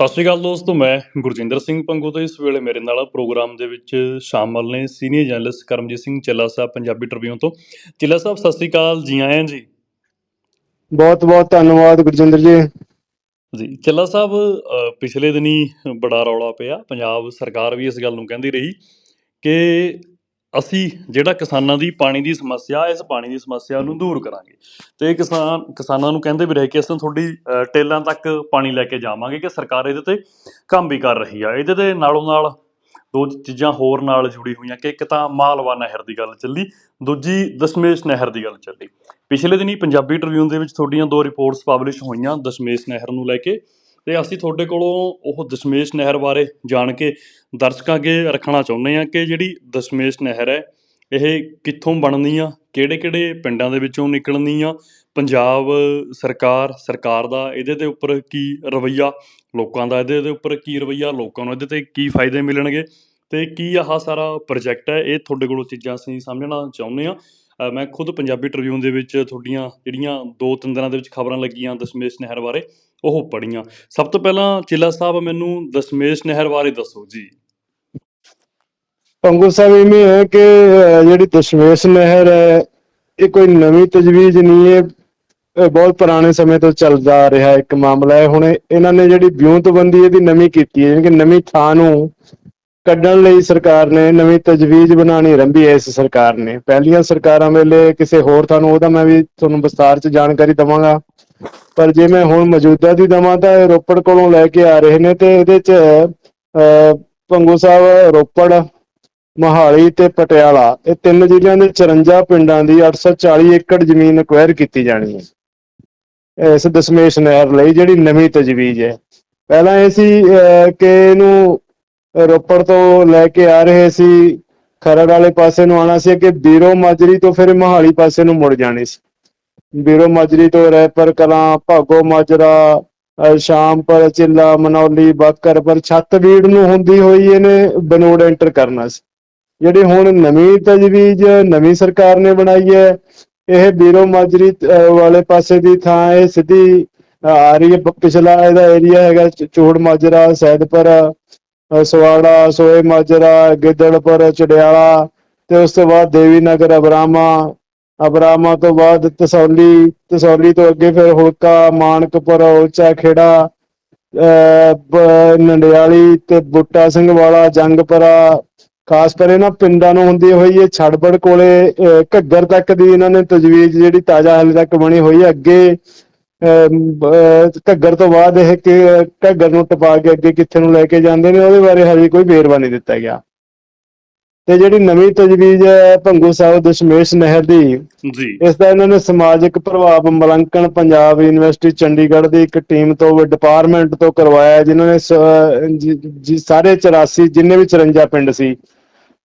ਸਤਿ ਸ਼੍ਰੀ ਅਕਾਲ ਦੋਸਤੋ ਮੈਂ ਗੁਰਜਿੰਦਰ ਸਿੰਘ ਪੰਗੂ ਤੇ ਇਸ ਵੇਲੇ ਮੇਰੇ ਨਾਲ ਪ੍ਰੋਗਰਾਮ ਦੇ ਵਿੱਚ ਸ਼ਾਮਲ ਨੇ ਸੀਨੀਅਰ ਜਰਨਲਿਸਟ ਕਰਮਜੀਤ ਸਿੰਘ ਚੱਲਾ ਸਾਹਿਬ ਪੰਜਾਬੀ ਟ੍ਰਿਬਿਊਨ ਤੋਂ। ਚੱਲਾ ਸਾਹਿਬ ਸਤਿ ਸ਼੍ਰੀ ਅਕਾਲ ਜੀ ਆਇਆਂ ਜੀ। ਬਹੁਤ ਬਹੁਤ ਧੰਨਵਾਦ ਗੁਰਜਿੰਦਰ ਜੀ। ਜੀ ਚੱਲਾ ਸਾਹਿਬ ਪਿਛਲੇ ਦਿਨੀ ਬੜਾ ਰੌਲਾ ਪਿਆ। ਪੰਜਾਬ ਸਰਕਾਰ ਵੀ ਇਸ ਗੱਲ ਨੂੰ ਕਹਿੰਦੀ ਰਹੀ ਕਿ ਅਸੀਂ ਜਿਹੜਾ ਕਿਸਾਨਾਂ ਦੀ ਪਾਣੀ ਦੀ ਸਮੱਸਿਆ, ਇਸ ਪਾਣੀ ਦੀ ਸਮੱਸਿਆ ਨੂੰ ਦੂਰ ਕਰਾਂਗੇ। ਤੇ ਕਿਸਾਨ, ਕਿਸਾਨਾਂ ਨੂੰ ਕਹਿੰਦੇ ਵੀ ਰਹੇ ਕਿ ਅਸੀਂ ਤੁਹਾਡੀ ਟੇਲਾਂ ਤੱਕ ਪਾਣੀ ਲੈ ਕੇ ਜਾਵਾਂਗੇ ਕਿ ਸਰਕਾਰ ਇਹਦੇ ਤੇ ਕੰਮ ਵੀ ਕਰ ਰਹੀ ਆ। ਇਹਦੇ ਤੇ ਨਾਲੋਂ ਨਾਲ ਦੋ ਚੀਜ਼ਾਂ ਹੋਰ ਨਾਲ ਜੁੜੀ ਹੋਈਆਂ ਕਿ ਇੱਕ ਤਾਂ ਮਾਲਵਾ ਨਹਿਰ ਦੀ ਗੱਲ ਚੱਲੀ, ਦੂਜੀ ਦਸ਼ਮੇਸ਼ ਨਹਿਰ ਦੀ ਗੱਲ ਚੱਲੀ। ਪਿਛਲੇ ਦਿਨੀ ਪੰਜਾਬੀ ਟ੍ਰਿਬਿਊਨ ਦੇ ਵਿੱਚ ਤੁਹਾਡੀਆਂ ਦੋ ਰਿਪੋਰਟਸ ਪਬਲਿਸ਼ ਹੋਈਆਂ ਦਸ਼ਮੇਸ਼ ਨਹਿਰ ਨੂੰ ਲੈ ਕੇ। ਤੇ ਅਸੀਂ ਤੁਹਾਡੇ ਕੋਲੋਂ ਉਹ ਦਸ਼ਮੇਸ਼ ਨਹਿਰ ਬਾਰੇ ਜਾਣ ਕੇ ਦਰਸ਼ਕਾਂ ਅੱਗੇ ਰੱਖਣਾ ਚਾਹੁੰਦੇ ਹਾਂ ਕਿ ਜਿਹੜੀ ਦਸ਼ਮੇਸ਼ ਨਹਿਰ ਹੈ, ਇਹ ਕਿੱਥੋਂ ਬਣਨੀ ਆ ਕਿਹੜੇ ਕਿਹੜੇ ਪਿੰਡਾਂ ਦੇ ਵਿੱਚੋਂ ਨਿਕਲਣੀ ਆ, ਪੰਜਾਬ ਸਰਕਾਰ ਸਰਕਾਰ ਦਾ ਇਹਦੇ ਦੇ ਉੱਪਰ ਕੀ ਰਵੱਈਆ, ਲੋਕਾਂ ਦਾ ਇਹਦੇ ਦੇ ਉੱਪਰ ਕੀ ਰਵੱਈਆ, ਲੋਕਾਂ ਨੂੰ ਇਹਦੇ ਤੇ ਕੀ ਫਾਇਦੇ ਮਿਲਣਗੇ ਤੇ ਕੀ ਆਹ ਸਾਰਾ ਪ੍ਰੋਜੈਕਟ ਹੈ, ਇਹ ਤੁਹਾਡੇ ਕੋਲੋਂ ਚੀਜ਼ਾਂ ਅਸੀਂ ਸਮਝਣਾ ਚਾਹੁੰਦੇ ਆ ਮੈਂ ਖੁਦ ਪੰਜਾਬੀ ਟ੍ਰਿਬਿਊਨ ਦੇ ਵਿੱਚ ਤੁਹਾਡੀਆਂ ਜਿਹੜੀਆਂ ਦੋ ਤਿੰਨ ਦਿਨਾਂ ਦੇ ਵਿੱਚ ਖਬਰਾਂ ਲੱਗੀਆਂ ਦਸ਼ਮੇਸ਼ ਨਹਿਰ ਬਾਰੇ, ਉਹ ਪੜ੍ਹੀਆਂ। ਸਭ ਤੋਂ ਪਹਿਲਾਂ ਚਿੱਲਾ ਸਾਹਿਬ, ਮੈਨੂੰ ਦਸ਼ਮੇਸ਼ ਨਹਿਰ ਬਾਰੇ ਦੱਸੋ ਜੀ। ਪੰਗੂ ਸਾਹਿਬ, ਇਵੇਂ ਹੈ ਕਿ ਜਿਹੜੀ ਦਸ਼ਮੇਸ਼ ਨਹਿਰ ਹੈ, ਇਹ ਕੋਈ ਨਵੀਂ ਤਜਵੀਜ਼ ਨਹੀਂ ਹੈ। ਬਹੁਤ ਪੁਰਾਣੇ ਸਮੇਂ ਤੋਂ ਚੱਲਦਾ ਆ ਰਿਹਾ ਇੱਕ ਮਾਮਲਾ ਹੈ। ਹੁਣ ਇਹਨਾਂ ਨੇ ਜਿਹੜੀ ਵਿਉਂਤਬੰਦੀ ਇਹਦੀ ਨਵੀਂ ਕੀਤੀ ਹੈ, ਯਾਨੀ ਕਿ ਨਵੀਂ ਥਾਂ ਨੂੰ ਕੱਢਣ ਲਈ ਸਰਕਾਰ ਨੇ ਨਵੀਂ ਤਜਵੀਜ਼ ਬਣਾਉਣੀ ਆਰੰਭੀ ਹੈ ਇਸ ਸਰਕਾਰ ਨੇ। ਪਹਿਲੀਆਂ ਸਰਕਾਰਾਂ ਵੇਲੇ ਕਿਸੇ ਹੋਰ ਥਾਂ ਉਹਦਾ ਮੈਂ ਵੀ ਤੁਹਾਨੂੰ ਵਿਸਤਾਰ 'ਚ ਜਾਣਕਾਰੀ ਦਵਾਂਗਾ। ਪਰ ਜੇ ਮੈਂ ਹੁਣ ਮੌਜੂਦਾ ਦੀ ਦਵਾਂ ਤਾਂ ਇਹ ਰੋਪੜ ਕੋਲੋਂ ਲੈ ਕੇ ਆ ਰਹੇ ਨੇ ਤੇ ਇਹਦੇ 'ਚ ਪੰਗੂ ਸਾਹਿਬ ਰੋਪੜ, ਮੋਹਾਲੀ ਤੇ ਪਟਿਆਲਾ, ਇਹ ਤਿੰਨ ਜ਼ਿਲ੍ਹਿਆਂ ਦੇ 54 ਪਿੰਡਾਂ ਦੀ 840 ਏਕੜ ਜ਼ਮੀਨ ਅਕਵਾਇਰ ਕੀਤੀ ਜਾਣੀ ਹੈ। ਇਸ ਦਸ਼ਮੇਸ਼ ਨਹਿਰ ਲਈ ਜਿਹੜੀ ਨਵੀਂ ਤਜਵੀਜ਼ ਹੈ। ਪਹਿਲਾਂ ਇਹ ਸੀ ਕਿ ਇਹਨੂੰ ਰੋਪੜ ਤੋਂ ਲੈ ਕੇ ਆ ਰਹੇ ਸੀ ਖਰੜ ਵਾਲੇ ਪਾਸੇ ਨੂੰ ਆਣਾ ਸੀ ਕਿ ਬੀਰੋ ਮਾਜਰੀ ਤੋਂ ਫਿਰ ਮੋਹਾਲੀ ਪਾਸੇ ਨੂੰ ਮੁੜ ਜਾਣੀ ਸੀ। ਬੀਰੋ ਮਾਜਰੀ ਤੋਂ ਰੈਪਰ ਕਲਾਂ ਭਾਗੋ ਮਾਜਰਾ ਅਹ, ਸ਼ਾਮਪੁਰ ਚਿੱਲਾ ਮਨੌਲੀ ਬਾਕਰ ਪਰ ਛੱਤਬੀੜ ਨੂੰ ਹੁੰਦੀ ਹੋਈ ਇਹਨੇ ਬਨੋੜ ਐਂਟਰ ਕਰਨਾ ਸੀ। ਜਿਹੜੀ ਹੁਣ ਨਵੀਂ ਤਜਵੀਜ਼ ਨਵੀਂ ਸਰਕਾਰ ਨੇ ਬਣਾਈ ਹੈ ਇਹ ਬੀਰੋ ਮਾਜਰੀ ਵਾਲੇ ਪਾਸੇ ਦੀ ਥਾਂ ਇਹ ਸਿੱਧੀ ਆ ਰਹੀ ਹੈ ਪਿਛਲਾ ਇਹਦਾ ਏਰੀਆ ਹੈਗਾ ਚੋੜ ਮਾਜਰਾ ਸੈਦਪੁਰ ਸਵਾੜਾ ਸੋਏ ਮਾਜਰਾ ਗਿੱਦੜਪੁਰ ਚੜਿਆਲਾ ਤੇ ਉਸ ਤੋਂ ਬਾਅਦ ਦੇਵੀ ਨਗਰ ਅਬਰਾਮਾ। ਅਬਰਾਮਾ ਤੋਂ ਬਾਅਦ ਤਸੌਲੀ ਤਸੌਲੀ ਤੋਂ ਅੱਗੇ ਫਿਰ ਹੁਲਕਾ ਮਾਨਕਪੁਰ ਉੱਚਾ ਖੇੜਾ ਅਹ, ਬ- ਨੰਡਿਆਲੀ ਤੇ ਬੁੱਟਾ ਸਿੰਘ ਵਾਲਾ ਜੰਗਪੁਰਾ। ਖਾਸ ਕਰ ਇਹਨਾਂ ਪਿੰਡਾਂ ਨੂੰ ਹੁੰਦੀ ਹੋਈ ਇਹ ਛੜਬੜ ਕੋਲੇ ਘੱਗਰ ਤੱਕ ਦੀ ਇਹਨਾਂ ਨੇ ਤਜਵੀਜ਼ ਜਿਹੜੀ ਤਾਜ਼ਾ ਹਾਲੇ ਤੱਕ ਬਣੀ ਹੋਈ ਹੈ। ਅੱਗੇ ਘੱਗਰ ਤੋਂ ਬਾਅਦ ਇਹ ਕਿ ਘੱਗਰ ਨੂੰ ਟਪਾ ਕੇ ਅੱਗੇ ਕਿੱਥੇ ਨੂੰ ਲੈ ਕੇ ਜਾਂਦੇ ਨੇ ਉਹਦੇ ਬਾਰੇ ਹਜੇ ਕੋਈ ਵੇਰਵਾ ਨਹੀਂ ਦਿੱਤਾ ਗਿਆ। ਤੇ ਜਿਹੜੀ ਨਵੀਂ ਤਜਵੀਜ਼ ਹੈ ਭੰਗੂ ਸਾਹਿਬ ਦਸ਼ਮੇਸ਼ ਨਹਿਰ ਦੀ ਜੀ। ਇਸ ਦਾ ਇਹਨਾਂ ਨੇ ਸਮਾਜਿਕ ਪ੍ਰਭਾਵ ਮੁਲਾਂਕਣ ਪੰਜਾਬ ਯੂਨੀਵਰਸਿਟੀ ਚੰਡੀਗੜ੍ਹ ਦੀ ਇੱਕ ਟੀਮ ਤੋਂ ਡਿਪਾਰਟਮੈਂਟ ਤੋਂ ਕਰਵਾਇਆ ਜਿਨ੍ਹਾਂ ਨੇ ਸਾਰੇ 84 ਜਿੰਨੇ ਵੀ 54 ਪਿੰਡ ਸੀ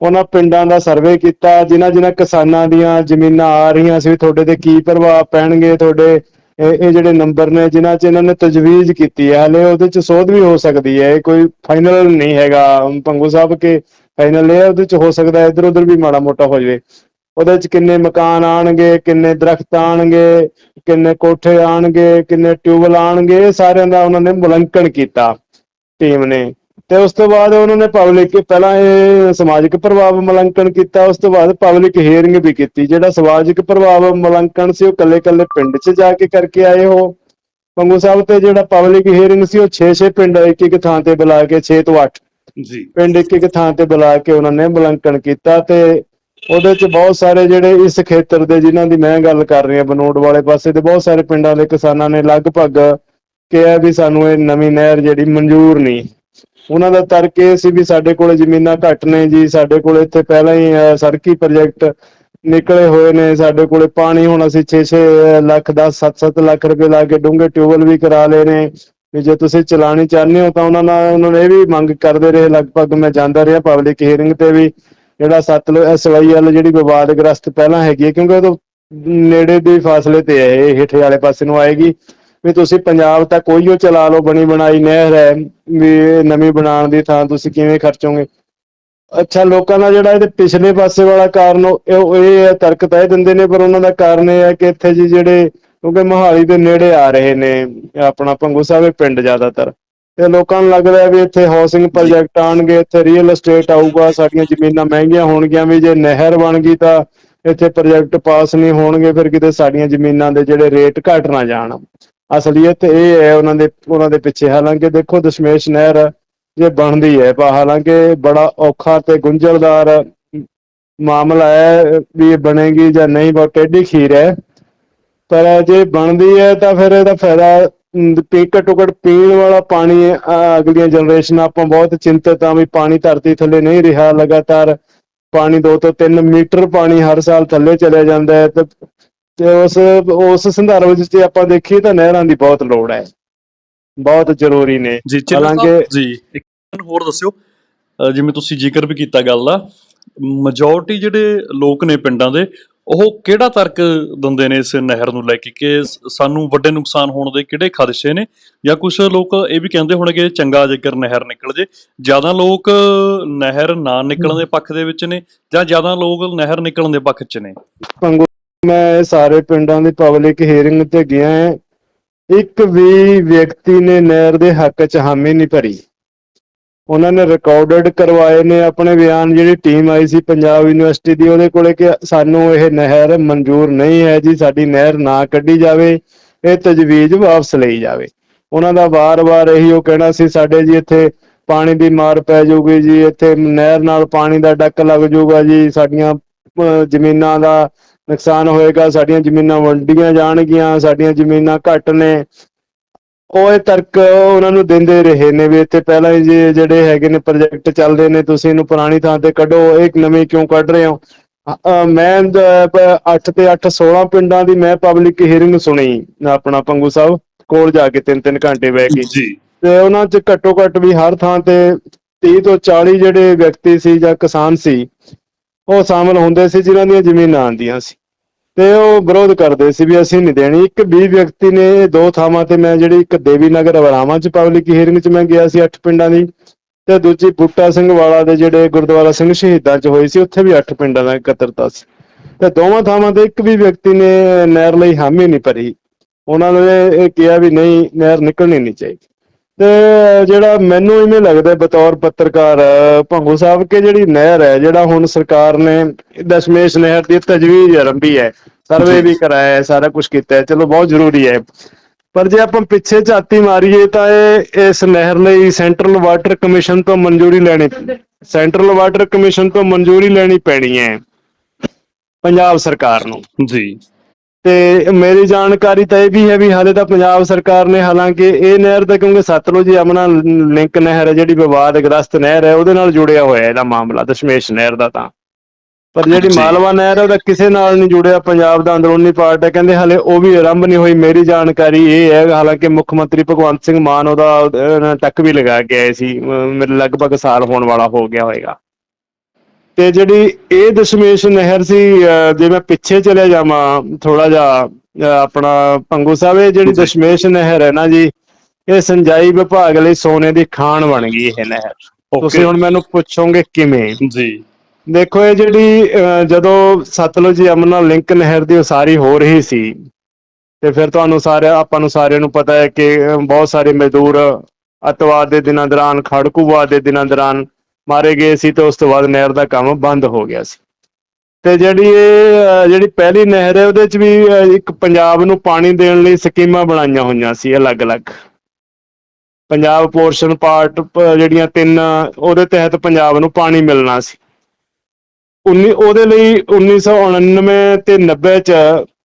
ਉਹਨਾਂ ਪਿੰਡਾਂ ਦਾ ਸਰਵੇ ਕੀਤਾ। ਜਿਨ੍ਹਾਂ ਜਿਨ੍ਹਾਂ ਕਿਸਾਨਾਂ ਦੀਆਂ ਜ਼ਮੀਨਾਂ ਆ ਰਹੀਆਂ ਸੀ ਤੁਹਾਡੇ ਤੇ ਕੀ ਪ੍ਰਭਾਵ ਪੈਣਗੇ ਤੁਹਾਡੇ ਇਹ ਜਿਹੜੇ ਨੰਬਰ ਨੇ ਜਿਨ੍ਹਾਂ 'ਚ ਇਹਨਾਂ ਨੇ ਤਜਵੀਜ਼ ਕੀਤੀ ਹੈ ਹਲੇ ਉਹਦੇ 'ਚ ਸੋਧ ਵੀ ਹੋ ਸਕਦੀ ਹੈ। ਇਹ ਕੋਈ ਫਾਈਨਲ ਨਹੀਂ ਹੈਗਾ। ਭੰਗੂ ਸਾਹਿਬ ਕੇ ਫਾਈਨਲ ਇਹ ਹੈ, ਉਹਦੇ 'ਚ ਹੋ ਸਕਦਾ ਇੱਧਰ ਉਧਰ ਵੀ ਮਾੜਾ ਮੋਟਾ ਹੋ ਜਾਵੇ। ਉਹਦੇ 'ਚ ਕਿੰਨੇ ਮਕਾਨ ਆਣਗੇ ਕਿੰਨੇ ਦਰਖਤ ਆਣਗੇ ਕਿੰਨੇ ਕੋਠੇ ਆਣਗੇ ਕਿੰਨੇ ਟਿਊਬਲ ਆਣਗੇ ਇਹ ਸਾਰਿਆਂ ਦਾ ਉਹਨਾਂ ਨੇ ਮੁਲੰਕਣ ਕੀਤਾ ਟੀਮ ਨੇ। ਤੇ ਉਸ ਤੋਂ ਬਾਅਦ ਉਹਨਾਂ ਨੇ ਪਬਲਿਕ ਪਹਿਲਾਂ ਇਹ ਸਮਾਜਿਕ ਪ੍ਰਭਾਵ ਮੁਲਾਂਕਣ ਕੀਤਾ ਉਸ ਤੋਂ ਬਾਅਦ ਪਬਲਿਕ ਹੀਅਰਿੰਗ ਵੀ ਕੀਤੀ। ਜਿਹੜਾ ਸਮਾਜਿਕ ਪ੍ਰਭਾਵ ਮੁਲਾਂਕਣ ਸੀ ਉਹ ਕੱਲੇ ਕੱਲੇ ਪਿੰਡ 'ਚ ਜਾ ਕੇ ਕਰਕੇ ਆਏ ਉਹ। ਪੰਗੂ ਸਾਹਿਬ ਤੇ ਜਿਹੜਾ ਪਬਲਿਕ ਹੀਅਰਿੰਗ ਸੀ ਉਹ 6-6 ਪਿੰਡ ਇੱਕ ਇੱਕ ਥਾਂ ਤੇ ਬੁਲਾ ਕੇ 6 ਤੋਂ 8 ਜੀ। ਪਿੰਡ ਇੱਕ ਇੱਕ ਥਾਂ ਤੇ ਬੁਲਾ ਕੇ ਉਹਨਾਂ ਨੇ ਮੁਲਾਂਕਣ ਕੀਤਾ ਤੇ ਉਹਦੇ ਚ ਬਹੁਤ ਸਾਰੇ ਜਿਹੜੇ ਇਸ ਖੇਤਰ ਦੇ ਜਿਨ੍ਹਾਂ ਦੀ ਮੈਂ ਗੱਲ ਕਰ ਰਿਹਾ ਬਨੋੜ ਵਾਲੇ ਪਾਸੇ ਤੇ ਬਹੁਤ ਸਾਰੇ ਪਿੰਡਾਂ ਦੇ ਕਿਸਾਨਾਂ ਨੇ ਲਗਭਗ ਕਿਹਾ ਵੀ ਸਾਨੂੰ ਇਹ ਨਵੀਂ ਨਹਿਰ ਜਿਹੜੀ ਮਨਜ਼ੂਰ ਨਹੀਂ। ਉਹਨਾਂ ਦਾ ਤਰਕ ਇਹ ਸੀ ਵੀ ਸਾਡੇ ਕੋਲੇ ਜ਼ਮੀਨਾਂ ਘੱਟ ਨੇ ਜੀ ਸਾਡੇ ਕੋਲੇ ਇੱਥੇ ਪਹਿਲਾਂ ਹੀ ਅਹ, ਸੜਕੀ ਪ੍ਰੋਜੈਕਟ ਨਿਕਲੇ ਹੋਏ ਨੇ ਸਾਡੇ ਕੋਲੇ ਪਾਣੀ ਹੁਣ ਅਸੀਂ 6-6 ਲੱਖ 10 7-7 ਲੱਖ ਰੁਪਏ ਲਾ ਕੇ ਡੂੰਘੇ ਟਿਊਬਲ ਵੀ ਕਰਾ ਲਏ ਨੇ। ਵੀ ਜੇ ਤੁਸੀਂ ਚਲਾਣੀ ਚਾਹੁੰਦੇ ਹੋ ਤਾਂ ਉਹਨਾਂ ਨਾਲ ਉਹਨਾਂ ਨੇ ਇਹ ਵੀ ਮੰਗ ਕਰਦੇ ਰਹੇ ਲਗਭਗ ਮੈਂ ਜਾਂਦਾ ਰਿਹਾ ਪਬਲਿਕ ਹੀਅਰਿੰਗ ਤੇ ਵੀ ਜਿਹੜਾ ਸਤਲੁਜ ਐਸਵਾਈਐਲ ਜਿਹੜੀ ਵਿਵਾਦਗ੍ਰਸਤ ਪਹਿਲਾਂ ਹੈਗੀ ਹੈ ਕਿਉਂਕਿ ਉਹ ਤੋਂ ਨੇੜੇ ਦੇ ਫਾਸਲੇ ਤੇ ਹੈ ਇਹ ਹੇਠੇ ਵਾਲੇ ਪਾਸੇ ਨੂੰ ਆਏਗੀ। ਵੀ ਤੁਸੀਂ ਪੰਜਾਬ ਤੱਕ ਕੋਈ ਉਹ ਚਲਾ ਲਓ, ਬਣੀ ਬਣਾਈ ਨਹਿਰ ਹੈ, ਵੀ ਇਹ ਨਵੀਂ ਬਣਾਉਣ ਦੀ ਥਾਂ ਤੁਸੀਂ ਕਿਵੇਂ ਖਰਚੋਗੇ? ਅੱਛਾ, ਲੋਕਾਂ ਦਾ ਜਿਹੜਾ ਇਹਦੇ ਪਿਛਲੇ ਪਾਸੇ ਵਾਲਾ ਕਾਰਨ, ਉਹ ਇਹ ਤਰਕ ਤਾਂ ਇਹ ਦਿੰਦੇ ਨੇ, ਪਰ ਉਹਨਾਂ ਦਾ ਕਾਰਨ ਇਹ ਹੈ ਕਿ ਇੱਥੇ ਜੀ ਜਿਹੜੇ ਕਿਉਂਕਿ ਮੋਹਾਲੀ ਦੇ ਨੇੜੇ ਆ ਰਹੇ ਨੇ, ਆਪਣਾ ਪੰਗੂ ਸਾਹਿਬ ਪਿੰਡ ਜ਼ਿਆਦਾਤਰ। ਤੇ ਲੋਕਾਂ ਨੂੰ ਲੱਗਦਾ ਵੀ ਇੱਥੇ ਹਾਊਸਿੰਗ ਪ੍ਰੋਜੈਕਟ ਆਣਗੇ ਇੱਥੇ ਰੀਅਲ ਏਸਟੇਟ ਆਊਗਾ, ਸਾਡੀਆਂ ਜ਼ਮੀਨਾਂ ਮਹਿੰਗੀਆਂ ਹੋਣਗੀਆਂ, ਵੀ ਜੇ ਨਹਿਰ ਬਣ ਗਈ ਤਾਂ ਇੱਥੇ ਪ੍ਰੋਜੈਕਟ ਪਾਸ ਨਹੀਂ ਹੋਣਗੇ, ਫਿਰ ਕਿਤੇ ਸਾਡੀਆਂ ਜ਼ਮੀਨਾਂ ਦੇ ਜਿਹੜੇ ਰੇਟ ਘਟ ਨਾ ਜਾਣ। ਅਸਲੀਅਤ ਇਹ ਹੈ ਉਹਨਾਂ ਦੇ ਉਹਨਾਂ ਦੇ ਪਿੱਛੇ। ਹਾਲਾਂਕਿ ਦੇਖੋ ਦਸ਼ਮੇਸ਼ ਨਹਿਰ ਜੇ ਬਣਦੀ ਹੈ ਪਰ ਹਾਲਾਂਕਿ ਬੜਾ ਔਖਾ ਤੇ ਗੁੰਝਲਦਾਰ ਮਾਮਲਾ ਹੈ ਵੀ ਇਹ ਬਣੇਗੀ ਜਾਂ ਨਹੀਂ ਬਹੁਤ ਟੇਢੀ ਖੀਰ ਹੈ। ਪਰ ਜੇ ਬਣਦੀ ਹੈ ਤਾਂ ਫਿਰ ਇਹਦਾ ਫਾਇਦਾ ਅਮ, ਪੀ ਘੱਟੋ ਘੱਟ ਪੀਣ ਵਾਲਾ ਪਾਣੀ ਅਗਲੀਆਂ ਜਨਰੇਸ਼ਨ ਆਪਾਂ ਬਹੁਤ ਚਿੰਤਤ ਆ ਵੀ ਪਾਣੀ ਧਰਤੀ ਥੱਲੇ ਨਹੀਂ ਰਿਹਾ। ਲਗਾਤਾਰ ਪਾਣੀ 2 ਤੋਂ 3 ਮੀਟਰ ਪਾਣੀ ਹਰ ਸਾਲ ਥੱਲੇ ਚਲਿਆ ਜਾਂਦਾ ਹੈ। ਤੇ ਤੇ ਉਸ ਉਸ ਸੰਦਰਭ ਵਿੱਚ ਜੇ ਆਪਾਂ ਦੇਖੀਏ ਤਾਂ ਨਹਿਰਾਂ ਦੀ ਬਹੁਤ ਲੋੜ ਹੈ। ਬਹੁਤ ਜ਼ਰੂਰੀ ਨੇ। ਜੀ ਹਾਲਾਂਕਿ- ਜੀ। ਇੱਕ ਹੋਰ ਦੱਸਿਓ। ਜਿਵੇਂ ਤੁਸੀਂ ਜ਼ਿਕਰ ਵੀ ਕੀਤਾ ਗੱਲ ਦਾ ਮੈਜੋਰਟੀ ਜਿਹੜੇ ਲੋਕ ਨੇ ਪਿੰਡਾਂ ਦੇ ਉਹ ਕਿਹੜਾ ਤਰਕ ਦਿੰਦੇ ਨੇ ਇਸ ਨਹਿਰ ਨੂੰ ਲੈ ਕੇ? ਕਿ ਸਾਨੂੰ ਵੱਡੇ ਨੁਕਸਾਨ ਹੋਣ ਦੇ ਕਿਹੜੇ ਖਦਸ਼ੇ ਨੇ? ਜਾਂ ਕੁਝ ਲੋਕ ਇਹ ਵੀ ਕਹਿੰਦੇ ਹੋਣਗੇ ਚੰਗਾ ਜੇਕਰ ਨਹਿਰ ਨਿਕਲ ਜੇ। ਜ਼ਿਆਦਾ ਲੋਕ ਨਹਿਰ ਨਾ ਨਿਕਲਣ ਦੇ ਪੱਖ ਦੇ ਵਿੱਚ ਨੇ ਜਾਂ ਜ਼ਿਆਦਾ ਲੋਕ ਨਹਿਰ ਨਿਕਲਣ ਦੇ ਪੱਖ 'ਚ ਨੇ? ਪੰਗੂ ਮੈਂ ਸਾਰੇ ਪਿੰਡਾਂ ਦੀ ਪਬਲਿਕ ਹੀਅਰਿੰਗ ਤੇ ਗਿਆ ਹਾਂ। ਇੱਕ ਵੀ ਵਿਅਕਤੀ ਨੇ ਨਹਿਰ ਦੇ ਹੱਕ 'ਚ ਹਾਮੀ ਨਹੀਂ ਭਰੀ। ਉਹਨਾਂ ਨੇ ਰਿਕਾਰਡਡ ਕਰਵਾਏ ਨੇ ਆਪਣੇ ਬਿਆਨ, ਜਿਹੜੀ ਟੀਮ ਆਈ ਸੀ ਪੰਜਾਬ ਯੂਨੀਵਰਸਿਟੀ ਦੀ, ਉਹਦੇ ਕੋਲੇ ਕਿ ਸਾਨੂੰ ਇਹ ਨਹਿਰ ਮਨਜ਼ੂਰ ਨਹੀਂ ਹੈ ਜੀ, ਸਾਡੀ ਨਹਿਰ ਨਾ ਕੱਢੀ ਜਾਵੇ, ਇਹ ਤਜਵੀਜ਼ ਵਾਪਸ ਲਈ ਜਾਵੇ। ਉਹਨਾਂ ਦਾ ਵਾਰ-ਵਾਰ ਇਹੀ ਉਹ ਕਹਿਣਾ ਸੀ, ਸਾਡੇ ਜੀ ਇੱਥੇ ਪਾਣੀ ਦੀ ਮਾਰ ਪੈ ਜਾਊਗੀ ਜੀ, ਇੱਥੇ ਨਹਿਰ ਨਾਲ ਪਾਣੀ ਦਾ ਡੱਕ ਲੱਗ ਜਾਊਗਾ ਜੀ, ਸਾਡੀਆਂ ਜ਼ਮੀਨਾਂ ਦਾ ਨੁਕਸਾਨ ਹੋਏਗਾ ਸਾਡੀਆਂ ਜ਼ਮੀਨਾਂ ਵੰਡੀਆਂ ਜਾਣਗੀਆਂ ਸਾਡੀਆਂ ਜ਼ਮੀਨਾਂ ਘੱਟ ਨੇ। ਉਹ ਇਹ ਤਰਕ ਉਹਨਾਂ ਨੂੰ ਦਿੰਦੇ ਰਹੇ ਨੇ ਵੀ ਇੱਥੇ ਪਹਿਲਾਂ ਹੀ ਜਿਹੜੇ ਹੈਗੇ ਨੇ ਪ੍ਰੋਜੈਕਟ ਚੱਲਦੇ ਨੇ ਤੁਸੀਂ ਇਹਨੂੰ ਪੁਰਾਣੀ ਥਾਂ ਤੇ ਕੱਢੋ ਇਹ ਨਵੇਂ ਕਿਉਂ ਕੱਢ ਰਹੇ ਹੋ? ਮੈਂ 8 ਤੇ 8 16 ਪਿੰਡਾਂ ਦੀ ਮੈਂ ਪਬਲਿਕ ਹੀਅਰਿੰਗ ਸੁਣੀ ਆਪਣਾ ਪੰਗੂ ਸਾਹਿਬ ਕੋਲ ਜਾ ਕੇ ਤਿੰਨ ਤਿੰਨ ਘੰਟੇ ਬਹਿ ਕੇ। ਤੇ ਉਹਨਾਂ 'ਚ ਘੱਟੋ ਘੱਟ ਵੀ ਹਰ ਥਾਂ ਤੇ 30 ਤੋਂ 40 ਜਿਹੜੇ ਵਿਅਕਤੀ ਸੀ ਜਾਂ ਕਿਸਾਨ ਸੀ ਉਹ ਸ਼ਾਮਲ ਹੁੰਦੇ ਸੀ, ਜਿਨ੍ਹਾਂ ਦੀਆਂ ਜ਼ਮੀਨਾਂ ਆਂਦੀਆਂ ਸੀ। ਤੇ ਉਹ ਵਿਰੋਧ ਕਰਦੇ ਸੀ ਵੀ ਅਸੀਂ ਨਹੀਂ ਦੇਣੀ। ਇੱਕ ਵੀ ਵਿਅਕਤੀ ਨੇ ਦੋ ਥਾਵਾਂ ਤੇ ਮੈਂ ਜਿਹੜੀ ਇੱਕ ਦੇਵੀ ਨਗਰ ਵਰਾਵਾਂ ਚ, ਪਬਲਿਕ ਹੀਅਰਿੰਗ ਚ ਮੈਂ ਗਿਆ ਸੀ, ਅੱਠ ਪਿੰਡਾਂ ਦੀ। ਤੇ ਦੂਜੀ ਬੁੱਟਾ ਸਿੰਘ ਵਾਲਾ ਦੇ ਜਿਹੜੇ ਗੁਰਦੁਆਰਾ ਸਿੰਘ ਸ਼ਹੀਦਾਂ ਚ ਹੋਈ ਸੀ, ਉੱਥੇ ਵੀ ਅੱਠ ਪਿੰਡਾਂ ਦਾ ਇਕੱਤਰਤਾ ਸੀ। ਤੇ ਦੋਵਾਂ ਥਾਵਾਂ ਤੇ ਇੱਕ ਵੀ ਵਿਅਕਤੀ ਨੇ ਨਹਿਰ ਲਈ ਹਾਮੀ ਨਹੀਂ ਭਰੀ। ਉਹਨਾਂ ਨੇ ਇਹ ਕਿਹਾ ਵੀ ਨਹੀਂ, ਨਹਿਰ ਨਿਕਲਣੀ ਨਹੀਂ ਚਾਹੀਦੀ। ਤੇ ਜਿਹੜਾ ਮੈਨੂੰ ਇਵੇਂ ਲੱਗਦਾ ਬਤੌਰ ਪੱਤਰਕਾਰ ਭੰਗੂ ਸਾਹਿਬ ਕਿ ਜਿਹੜੀ ਨਹਿਰ ਹੈ ਜਿਹੜਾ ਹੁਣ ਸਰਕਾਰ ਨੇ ਦਸ਼ਮੇਸ਼ ਨਹਿਰ ਦੀ ਤਜਵੀਜ਼ ਆਰੰਭੀ ਹੈ ਸਰਵੇ ਵੀ ਕਰਾਇਆ ਹੈ ਸਾਰਾ ਕੁਝ ਕੀਤਾ ਹੈ ਚਲੋ ਬਹੁਤ ਜ਼ਰੂਰੀ ਹੈ। ਪਰ ਜੇ ਆਪਾਂ ਪਿੱਛੇ ਝਾਤੀ ਮਾਰੀਏ ਤਾਂ ਇਹ ਇਸ ਨਹਿਰ ਲਈ ਸੈਂਟਰਲ ਵਾਟਰ ਕਮਿਸ਼ਨ ਤੋਂ ਮਨਜ਼ੂਰੀ ਲੈਣੀ ਸੈਂਟਰਲ ਵਾਟਰ ਕਮਿਸ਼ਨ ਤੋਂ ਮਨਜ਼ੂਰੀ ਲੈਣੀ ਪੈਣੀ ਹੈ ਪੰਜਾਬ ਸਰਕਾਰ ਨੂੰ। ਜੀ। ਤੇ ਮੇਰੀ ਜਾਣਕਾਰੀ ਤਾਂ ਇਹ ਵੀ ਹੈ ਵੀ ਹਾਲੇ ਤਾਂ ਪੰਜਾਬ ਸਰਕਾਰ ਨੇ ਹਾਲਾਂਕਿ ਇਹ ਨਹਿਰ ਤਾਂ ਕਿਉਂਕਿ ਸਤਲੁਜ ਯਮਨਾ ਲਿੰਕ ਨਹਿਰ ਹੈ ਜਿਹੜੀ ਵਿਵਾਦਗ੍ਰਸਤ ਨਹਿਰ ਹੈ ਉਹਦੇ ਨਾਲ ਜੁੜਿਆ ਹੋਇਆ ਇਹਦਾ ਮਾਮਲਾ ਦਸ਼ਮੇਸ਼ ਨਹਿਰ ਦਾ ਤਾਂ। ਪਰ ਜਿਹੜੀ। ਮਾਲਵਾ ਨਹਿਰ ਹੈ ਉਹਦਾ ਕਿਸੇ ਨਾਲ ਨਹੀਂ ਜੁੜਿਆ ਪੰਜਾਬ ਦਾ ਅੰਦਰੂਨੀ ਪਾਰਟ ਹੈ। ਕਹਿੰਦੇ ਹਾਲੇ ਉਹ ਵੀ ਆਰੰਭ ਨਹੀਂ ਹੋਈ ਮੇਰੀ ਜਾਣਕਾਰੀ ਇਹ ਹੈ ਹਾਲਾਂਕਿ ਮੁੱਖ ਮੰਤਰੀ ਭਗਵੰਤ ਸਿੰਘ ਮਾਨ ਉਹਦਾ ਟੱਕ ਵੀ ਲਗਾ ਕੇ ਆਏ ਸੀ ਮੇਰੇ ਲਗਭਗ ਸਾਲ ਹੋਣ ਵਾਲਾ ਹੋ ਗਿਆ ਹੋਏਗਾ। ਤੇ ਜਿਹੜੀ ਇਹ ਦਸ਼ਮੇਸ਼ ਨਹਿਰ ਸੀ ਜੇ ਮੈਂ ਪਿੱਛੇ ਚਲੇ ਜਾਵਾਂ ਥੋੜਾ ਜਿਹਾ ਆਪਣਾ ਪੰਗੂ ਸਾਹਿਬ ਇਹ ਜਿਹੜੀ। ਦਸ਼ਮੇਸ਼ ਨਹਿਰ ਹੈ ਨਾ ਜੀ ਇਹ ਸਿੰਜਾਈ ਵਿਭਾਗ ਲਈ ਸੋਨੇ ਦੀ ਖਾਣ ਬਣ ਗਈ ਇਹ ਨਹਿਰ। ਤੁਸੀਂ ਹੁਣ ਮੈਨੂੰ ਪੁੱਛੋਗੇ ਕਿਵੇਂ? ਜੀ। ਦੇਖੋ ਇਹ ਜਿਹੜੀ ਜਦੋਂ ਸਤਲੁਜ ਯਮਨਾ ਲਿੰਕ ਨਹਿਰ ਦੀ ਉਸਾਰੀ ਹੋ ਰਹੀ ਸੀ ਤੇ ਫਿਰ ਤੁਹਾਨੂੰ ਸਾਰਿਆਂ ਆਪਾਂ ਨੂੰ ਸਾਰਿਆਂ ਨੂੰ ਪਤਾ ਹੈ ਕਿ ਬਹੁਤ ਸਾਰੇ ਮਜ਼ਦੂਰ ਅਤਵਾਦ ਦੇ ਦਿਨਾਂ ਦੌਰਾਨ ਖੜਕੂਵਾਦ ਦੇ ਦਿਨਾਂ ਦੌਰਾਨ ਮਾਰੇ ਗਏ ਸੀ ਤੇ ਉਸ ਤੋਂ ਬਾਅਦ ਨਹਿਰ ਦਾ ਕੰਮ ਬੰਦ ਹੋ ਗਿਆ ਸੀ। ਤੇ ਜਿਹੜੀ ਇਹ ਜਿਹੜੀ ਪਹਿਲੀ ਨਹਿਰ ਹੈ, ਉਹਦੇ ਚ ਵੀ ਇੱਕ ਪੰਜਾਬ ਨੂੰ ਪਾਣੀ ਦੇਣ ਲਈ ਸਕੀਮਾਂ ਬਣਾਈਆਂ ਹੋਈਆਂ ਸੀ ਅਲੱਗ-ਅਲੱਗ। ਪੰਜਾਬ ਪੋਰਸ਼ਨ ਪਾਰਟ ਜਿਹੜੀਆਂ ਤਿੰਨ, ਉਹਦੇ ਤਹਿਤ ਪੰਜਾਬ ਨੂੰ ਪਾਣੀ ਮਿਲਣਾ ਸੀ। 19 ਉਹਦੇ ਲਈ 1999 ਤੇ 90 ਚ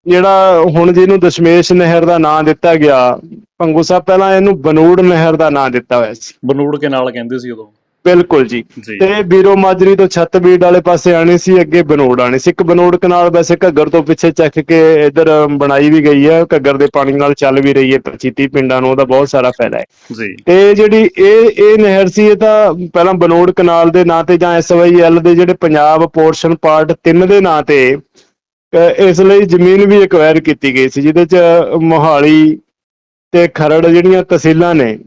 ਜਿਹੜਾ ਹੁਣ ਜਿਹਨੂੰ ਦਸ਼ਮੇਸ਼ ਨਹਿਰ ਦਾ ਨਾਂ ਦਿੱਤਾ ਗਿਆ, ਪੰਗੂ ਸਾਹਿਬ, ਪਹਿਲਾਂ ਇਹਨੂੰ ਬਨੂੜ ਨਹਿਰ ਦਾ ਨਾਂ ਦਿੱਤਾ ਹੋਇਆ ਸੀ। ਬਨੂੜ ਕੇ ਨਾਲ ਕਹਿੰਦੇ ਸੀ ਉਦੋਂ। ਬਿਲਕੁਲ ਜੀ। ਜੀ। ਤੇ ਬੀਰੋ ਮਾਜਰੀ ਤੋਂ ਛੱਤਬੀੜ ਵਾਲੇ ਪਾਸੇ ਆਣੀ ਸੀ ਅੱਗੇ ਬਨੂੜ ਆਣੀ ਸੀ। ਇੱਕ ਬਨੂੜ ਕਨਾਲ ਵੈਸੇ ਘੱਗਰ ਤੋਂ ਪਿੱਛੇ ਚੱਕ ਕੇ ਇਧਰ ਬਣਾਈ ਵੀ ਗਈ ਹੈ ਘੱਗਰ ਦੇ ਪਾਣੀ ਨਾਲ ਚੱਲ ਵੀ ਰਹੀ ਹੈ ਪਚੀਤੀ ਪਿੰਡਾਂ ਨੂੰ ਉਹਦਾ ਬਹੁਤ ਸਾਰਾ ਫਾਇਦਾ ਹੈ। ਜੀ। ਤੇ ਜਿਹੜੀ ਇਹ ਇਹ ਨਹਿਰ ਸੀ ਇਹ ਤਾਂ ਪਹਿਲਾਂ ਬਨੋੜ ਕਨਾਲ ਦੇ ਨਾਂ ਤੇ ਜਾਂ ਐਸਵਾਈਐਲ ਦੇ ਜਿਹੜੇ ਪੰਜਾਬ ਪੋਰਸ਼ਨ ਪਾਰਟ 3 ਦੇ ਨਾਂ ਤੇ ਅਹ ਇਸ ਲਈ ਜ਼ਮੀਨ ਵੀ ਐਕਵਾਇਰ ਕੀਤੀ ਗਈ ਸੀ ਜਿਹਦੇ ਚ ਮੋਹਾਲੀ ਤੇ ਖਰੜ ਜਿਹੜੀਆਂ ਤਹਿਸੀਲਾਂ ਨੇ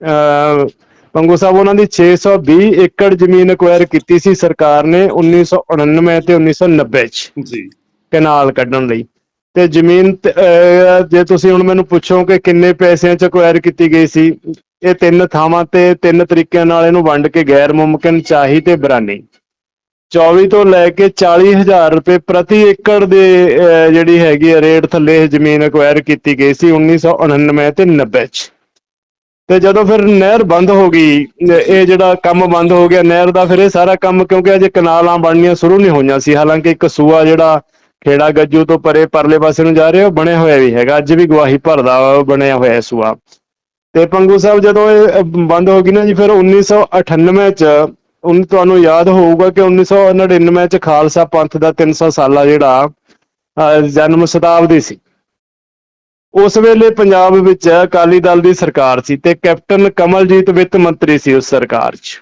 ਅਹ ਪੰਗੂ ਸਾਹਿਬ ਉਹਨਾਂ ਦੀ 620 ਏਕੜ ਜ਼ਮੀਨ ਐਕਵਾਇਰ ਕੀਤੀ ਸੀ ਸਰਕਾਰ ਨੇ 1999 ਤੇ 1990 ਚ ਜੀ। ਕਨਾਲ ਕੱਢਣ ਲਈ। ਤੇ ਜ਼ਮੀਨ ਜੇ ਤੁਸੀਂ ਹੁਣ ਮੈਨੂੰ ਪੁੱਛੋ ਕਿ ਕਿੰਨੇ ਪੈਸਿਆਂ ਚ ਐਕਵਾਇਰ ਕੀਤੀ ਗਈ ਸੀ ਇਹ ਤਿੰਨ ਥਾਵਾਂ ਤੇ ਤਿੰਨ ਤਰੀਕਿਆਂ ਨਾਲ ਇਹਨੂੰ ਵੰਡ ਕੇ ਗੈਰ ਮੁਮਕਿਨ ਚਾਹੀ ਤੇ ਬਰਾਨੀ। 24 ਤੋਂ ਲੈ ਕੇ 40000 ਰੁਪਏ ਪ੍ਰਤੀ ਏਕੜ ਦੇ ਜਿਹੜੀ ਹੈਗੀ ਰੇਟ ਥੱਲੇ ਇਹ ਜ਼ਮੀਨ ਅਕਵਾਇਰ ਕੀਤੀ ਗਈ ਸੀ 1999 ਤੇ 90 ਚ। ਤੇ ਜਦੋਂ ਫਿਰ ਨਹਿਰ ਬੰਦ ਹੋ ਗਈ ਇਹ ਜਿਹੜਾ ਕੰਮ ਬੰਦ ਹੋ ਗਿਆ ਨਹਿਰ ਦਾ ਫਿਰ ਇਹ ਸਾਰਾ ਕੰਮ ਕਿਉਂਕਿ ਅਜੇ ਕਨਾਲਾਂ ਬਣਨੀਆਂ ਸ਼ੁਰੂ ਨਹੀਂ ਹੋਈਆਂ ਸੀ। ਹਾਲਾਂਕਿ ਇੱਕ ਸੂਆ ਜਿਹੜਾ ਖੇੜਾ ਗੱਜੂ ਤੋਂ ਪਰੇ ਪਰਲੇ ਪਾਸੇ ਨੂੰ ਜਾ ਰਿਹਾ ਉਹ ਬਣਿਆ ਹੋਇਆ ਵੀ ਹੈਗਾ। ਅੱਜ ਵੀ ਗਵਾਹੀ ਭਰਦਾ ਵਾ, ਬਣਿਆ ਹੋਇਆ ਸੂਆ। ਤੇ ਪੰਗੂ ਸਾਹਿਬ ਜਦੋਂ ਇਹ ਬੰਦ ਹੋ ਗਈ ਨਾ ਜੀ ਫਿਰ 1998 ਚ ਉਨ ਤੁਹਾਨੂੰ ਯਾਦ ਹੋਊਗਾ ਕਿ 1999 ਚ ਖਾਲਸਾ ਪੰਥ ਦਾ 300 ਸਾਲਾ ਜਿਹੜਾ ਜਨਮ ਸ਼ਤਾਬਦੀ ਸੀ। ਉਸ ਵੇਲੇ ਪੰਜਾਬ ਵਿੱਚ ਅਕਾਲੀ ਦਲ ਦੀ ਸਰਕਾਰ ਸੀ ਤੇ ਕੈਪਟਨ ਕਮਲਜੀਤ ਵਿੱਤ ਮੰਤਰੀ ਸੀ ਉਸ ਸਰਕਾਰ 'ਚ।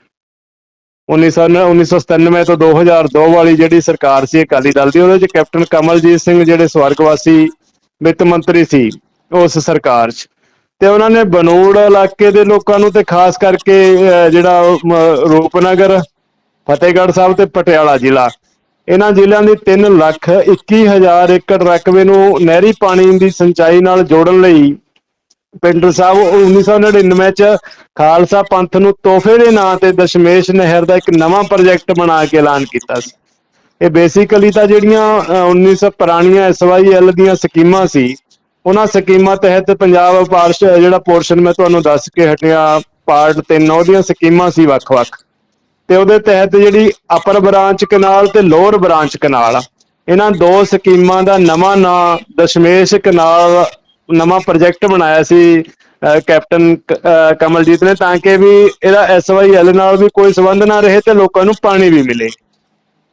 1900 1997 ਤੋਂ 2002 ਵਾਲੀ ਜਿਹੜੀ ਸਰਕਾਰ ਸੀ ਅਕਾਲੀ ਦਲ ਦੀ, ਉਹਦੇ 'ਚ ਕੈਪਟਨ ਕਮਲਜੀਤ ਸਿੰਘ ਜਿਹੜੇ ਸਵਰਗਵਾਸੀ ਵਿੱਤ ਮੰਤਰੀ ਸੀ ਉਸ ਸਰਕਾਰ 'ਚ। ਤੇ ਉਹਨਾਂ ਨੇ ਬਨੂੜ ਇਲਾਕੇ ਦੇ ਲੋਕਾਂ ਨੂੰ ਤੇ ਖਾਸ ਕਰਕੇ ਜਿਹੜਾ ਰੂਪਨਗਰ, ਫਤਿਹਗੜ੍ਹ ਸਾਹਿਬ ਤੇ ਪਟਿਆਲਾ ਜ਼ਿਲ੍ਹਾ ਇਹਨਾਂ ਜ਼ਿਲ੍ਹਿਆਂ ਦੀ 3 ਲੱਖ 21 ਹਜ਼ਾਰ ਏਕੜ ਰਕਬੇ ਨੂੰ ਨਹਿਰੀ ਪਾਣੀ ਦੀ ਸਿੰਚਾਈ ਨਾਲ ਜੋੜਨ ਲਈ ਪਿੰਡਰ ਸਾਹਿਬ 1999 ਚ ਖਾਲਸਾ ਪੰਥ ਨੂੰ ਤੋਹਫੇ ਦੇ ਨਾਂ ਤੇ ਦਸ਼ਮੇਸ਼ ਨਹਿਰ ਦਾ ਇੱਕ ਨਵਾਂ ਪ੍ਰੋਜੈਕਟ ਬਣਾ ਕੇ ਐਲਾਨ ਕੀਤਾ ਸੀ। ਇਹ ਬੇਸਿਕਲੀ ਤਾਂ ਜਿਹੜੀਆਂ ਅਹ, 1900 ਪੁਰਾਣੀਆਂ ਐਸਵਾਈਐਲ ਦੀਆਂ ਸਕੀਮਾਂ ਸੀ ਉਹਨਾਂ ਸਕੀਮਾਂ ਤਹਿਤ ਪੰਜਾਬ ਪਾਰਸ਼ ਜਿਹੜਾ ਪੋਰਸ਼ਨ ਮੈਂ ਤੁਹਾਨੂੰ ਦੱਸ ਕੇ ਹਟਿਆ ਪਾਰਟ 3 ਉਹਦੀਆਂ ਸਕੀਮਾਂ ਸੀ ਵੱਖ-ਵੱਖ। ਤੇ ਉਹਦੇ ਤਹਿਤ ਜਿਹੜੀ ਅਪਰ ਬ੍ਰਾਂਚ ਕਨਾਲ ਤੇ ਲੋਅਰ ਬ੍ਰਾਂਚ ਕਨਾਲ ਆ, ਇਹਨਾਂ ਦੋ ਸਕੀਮਾਂ ਦਾ ਨਵਾਂ ਨਾਂ ਦਸ਼ਮੇਸ਼ ਕਨਾਲ ਨਵਾਂ ਪ੍ਰੋਜੈਕਟ ਬਣਾਇਆ ਸੀ ਕੈਪਟਨ ਕਮਲਜੀਤ ਨੇ ਤਾਂ ਕਿ ਵੀ ਇਹਦਾ ਐਸਵਾਈਐਲ ਨਾਲ ਵੀ ਕੋਈ ਸੰਬੰਧ ਨਾ ਰਹੇ ਤੇ ਲੋਕਾਂ ਨੂੰ ਪਾਣੀ ਵੀ ਮਿਲੇ।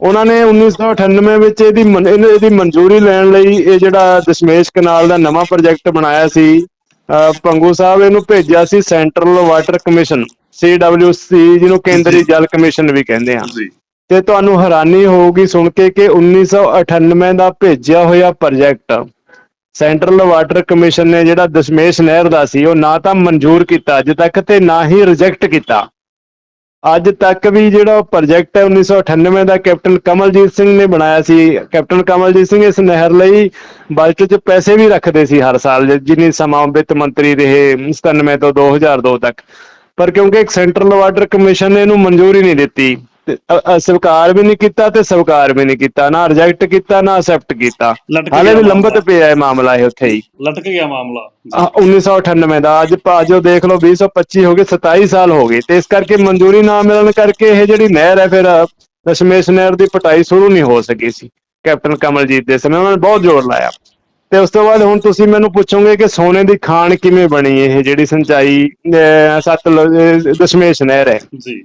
ਉਹਨਾਂ ਨੇ 1998 ਵਿੱਚ ਇਹਦੀ ਮਨ- ਇਹਨੇ- ਇਹਦੀ ਮਨਜ਼ੂਰੀ ਲੈਣ ਲਈ ਇਹ ਜਿਹੜਾ ਦਸ਼ਮੇਸ਼ ਕਨਾਲ ਦਾ ਨਵਾਂ ਪ੍ਰੋਜੈਕਟ ਬਣਾਇਆ ਸੀ ਪੰਗੂ ਸਾਹਿਬ ਇਹਨੂੰ ਭੇਜਿਆ ਸੀ ਸੈਂਟਰਲ ਵਾਟਰ ਕਮਿਸ਼ਨ CWC ਜਿਹਨੂੰ ਕੇਂਦਰੀ ਜਲ ਕਮਿਸ਼ਨ ਵੀ ਕਹਿੰਦੇ ਆ। ਜੀ। ਤੇ ਤੁਹਾਨੂੰ ਹੈਰਾਨੀ ਹੋਊਗੀ ਸੁਣ ਕੇ ਕਿ 1998 ਦਾ ਭੇਜਿਆ ਹੋਇਆ ਪ੍ਰੋਜੈਕਟ ਸੈਂਟਰਲ ਵਾਟਰ ਕਮਿਸ਼ਨ ਨੇ ਜਿਹੜਾ ਦਸ਼ਮੇਸ਼ ਨਹਿਰ ਦਾ ਸੀ ਉਹ ਨਾ ਤਾਂ ਮਨਜ਼ੂਰ ਕੀਤਾ ਅੱਜ ਤੱਕ ਤੇ ਨਾ ਹੀ ਰਿਜੈਕਟ ਕੀਤਾ। ਅੱਜ ਤੱਕ ਵੀ ਜਿਹੜਾ ਪ੍ਰੋਜੈਕਟ ਹੈ 1998 ਦਾ ਕੈਪਟਨ ਕਮਲਜੀਤ ਸਿੰਘ ਨੇ ਬਣਾਇਆ ਸੀ। ਕੈਪਟਨ ਕਮਲਜੀਤ ਸਿੰਘ ਇਸ ਨਹਿਰ ਲਈ ਬਜਟ 'ਚ ਪੈਸੇ ਵੀ ਰੱਖਦੇ ਸੀ ਹਰ ਸਾਲ ਜਿੰਨੀ ਸਮਾਂ ਵਿੱਤ ਮੰਤਰੀ ਰਹੇ 97 ਤੋਂ 2002 ਤੱਕ। ਪਰ ਕਿਉਂਕਿ ਇੱਕ ਸੈਂਟਰਲ ਵਾਟਰ ਕਮਿਸ਼ਨ ਨੇ ਇਹਨੂੰ ਮਨਜ਼ੂਰੀ ਨਹੀਂ ਦਿੱਤੀ। ਸਵੀਕਾਰ ਵੀ ਨਹੀਂ ਕੀਤਾ ਤੇ ਸਵੀਕਾਰ ਵੀ ਨਹੀਂ ਕੀਤਾ। ਨਾ ਰਿਜੈਕਟ ਕੀਤਾ ਨਾ ਅਸੈਪਟ ਕੀਤਾ। ਹਾਲੇ ਵੀ ਲੰਬਤ। ਪਿਆ ਹੈ ਮਾਮਲਾ ਇਹ ਉੱਥੇ ਹੀ। ਲਟਕ ਗਿਆ ਮਾਮਲਾ। ਜੀ। ਆਹ 1998 ਦਾ। ਅੱਜ ਭਾਜੋ ਦੇਖ ਲਓ 2025 ਹੋ ਗਏ 27 ਸਾਲ ਹੋ ਗਏ। ਤੇ ਇਸ ਕਰਕੇ ਮਨਜ਼ੂਰੀ ਨਾ ਮਿਲਣ ਕਰਕੇ ਇਹ ਜਿਹੜੀ ਨਹਿਰ ਹੈ ਫਿਰ ਦਸ਼ਮੇਸ਼ ਨਹਿਰ ਦੀ ਪਟਾਈ ਸ਼ੁਰੂ ਨਹੀਂ ਹੋ ਸਕੀ ਸੀ। ਕੈਪਟਨ ਕਮਲਜੀਤ ਦੇ ਸਮੇਂ ਉਹਨਾਂ ਨੇ ਬਹੁਤ ਜ਼ੋਰ ਲਾਇਆ। ਤੇ ਉਸ ਤੋਂ ਬਾਅਦ ਹੁਣ ਤੁਸੀਂ ਮੈਨੂੰ ਪੁੱਛੋਗੇ ਕਿ ਸੋਨੇ ਦੀ ਖਾਣ ਕਿਵੇਂ ਬਣੀ ਇਹ ਜਿਹੜੀ ਸਿੰਚਾਈ ਅਹ, ਦਸ਼ਮੇਸ਼ ਨਹਿਰ ਹੈ। ਜੀ।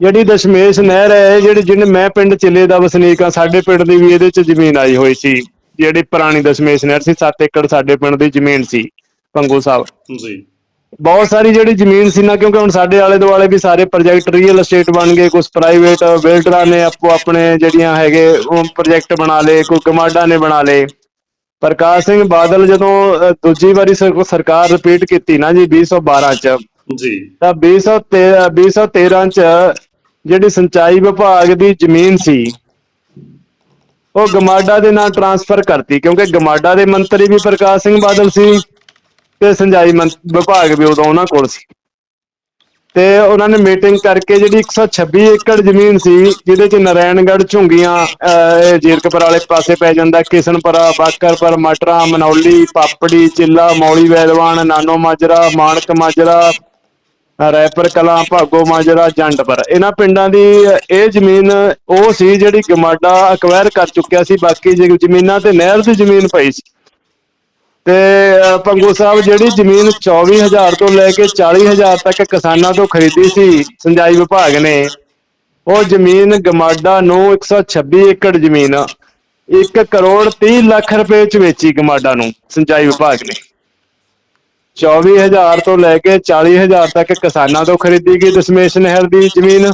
ਜਿਹੜੀ ਦਸ਼ਮੇਸ਼ ਨਹਿਰ ਹੈ ਜਿਹੜੀ ਜਿਹਨੇ ਮੈਂ ਪਿੰਡ ਚਿੱਲੇ ਦਾ ਵਸਨੀਕ ਆ ਸਾਡੇ ਪਿੰਡ ਦੀ ਵੀ ਇਹਦੇ ਚ ਜ਼ਮੀਨ ਆਈ ਹੋਈ ਸੀ। ਜਿਹੜੀ ਪੁਰਾਣੀ ਦਸ਼ਮੇਸ਼ ਨਹਿਰ ਸੀ 7 ਏਕੜ ਸਾਡੇ ਪਿੰਡ ਦੀ ਜ਼ਮੀਨ ਸੀ ਪੰਗੂ ਸਾਹਿਬ। ਜੀ। ਬਹੁਤ ਸਾਰੀ ਜਿਹੜੀ ਜ਼ਮੀਨ ਸੀ ਨਾ ਕਿਉਂਕਿ ਹੁਣ ਸਾਡੇ ਆਲੇ ਦੁਆਲੇ ਵੀ ਸਾਰੇ ਪ੍ਰੋਜੈਕਟ ਰੀਅਲ ਏਸਟੇਟ ਬਣ ਗਏ ਕੁਝ ਪ੍ਰਾਈਵੇਟ ਬਿਲਡਰਾਂ ਨੇ ਆਪੋ ਆਪਣੇ ਜਿਹੜੀਆਂ ਹੈਗੇ ਉਹ ਪ੍ਰੋਜੈਕਟ ਬਣਾ ਲਏ ਕੋਈ ਕਮਾਡਾ ਨੇ ਬਣਾ ਲਏ। ਪ੍ਰਕਾਸ਼ ਸਿੰਘ ਬਾਦਲ ਜਦੋਂ ਅਹ, ਦੂਜੀ ਵਾਰੀ ਸਰ- ਸਰਕਾਰ ਰਿਪੀਟ ਕੀਤੀ ਨਾ ਜੀ 2012 ਚ ਜੀ। ਤਾਂ 2013 2013 ਚ ਜਿਹੜੀ ਸਿੰਚਾਈ ਵਿਭਾਗ ਦੀ ਜ਼ਮੀਨ ਸੀ ਉਹ ਗਮਾਡਾ ਦੇ ਨਾਂ ਟਰਾਂਸਫਰ ਕਰਤੀ ਕਿਉਂਕਿ ਗਮਾਡਾ ਦੇ ਮੰਤਰੀ ਵੀ ਪ੍ਰਕਾਸ਼ ਸਿੰਘ ਬਾਦਲ ਸੀ ਤੇ ਸਿੰਚਾਈ ਮੰਤ- ਵਿਭਾਗ ਵੀ ਉਦੋਂ ਉਹਨਾਂ ਕੋਲ ਸੀ। ਤੇ ਉਹਨਾਂ ਨੇ ਮੀਟਿੰਗ ਕਰਕੇ ਜਿਹੜੀ 126 ਏਕੜ ਜ਼ਮੀਨ ਸੀ ਜਿਹਦੇ ਚ ਨਰੈਣਗੜ੍ਹ ਝੁੰਗੀਆਂ ਅਹ, ਇਹ ਜੀਰਕਪੁਰ ਵਾਲੇ ਪਾਸੇ ਪੈ ਜਾਂਦਾ ਕਿਸ਼ਨਪੁਰਾ ਬਾਕਰਪੁਰ ਮਟਰਾ ਮਨੌਲੀ ਪਾਪੜੀ ਚਿੱਲਾ ਮੌਲੀ ਵੈਲਵਾਨ ਨਾਨੋ ਮਾਜਰਾ ਮਾਣਕ ਮਾਜਰਾ ਰੈਪਰ ਕਲਾਂ ਭਾਗੋ ਮਾਜਰਾ ਜੰਡਪੁਰ। ਇਹਨਾਂ ਪਿੰਡਾਂ ਦੀ ਇਹ ਜ਼ਮੀਨ ਉਹ ਸੀ ਜਿਹੜੀ ਗਮਾਡਾ ਅਕਵਾਇਰ ਕਰ ਚੁੱਕਿਆ ਸੀ ਬਾਕੀ ਜੇ ਜ਼ਮੀਨਾਂ ਤੇ ਨਹਿਰ ਦੀ ਜ਼ਮੀਨ ਪਈ ਸੀ। ਤੇ ਪੰਗੂ ਸਾਹਿਬ ਜਿਹੜੀ ਜ਼ਮੀਨ 24000 ਤੋਂ ਲੈ ਕੇ 40000 ਤੱਕ ਕਿਸਾਨਾਂ ਤੋਂ ਖਰੀਦੀ ਸੀ ਸਿੰਜਾਈ ਵਿਭਾਗ ਨੇ ਉਹ ਜ਼ਮੀਨ ਗਮਾਡਾ ਨੂੰ 126 ਏਕੜ ਜ਼ਮੀਨ 1 ਕਰੋੜ 30 ਲੱਖ ਰੁਪਏ ਚ ਵੇਚੀ ਗਮਾਡਾ ਨੂੰ ਸਿੰਜਾਈ ਵਿਭਾਗ ਨੇ 24000 ਤੋਂ ਲੈ ਕੇ 40000 ਤੱਕ ਕਿਸਾਨਾਂ ਤੋਂ ਖਰੀਦੀ ਗਈ ਦਸ਼ਮੇਸ਼ ਨਹਿਰ ਦੀ ਜ਼ਮੀਨ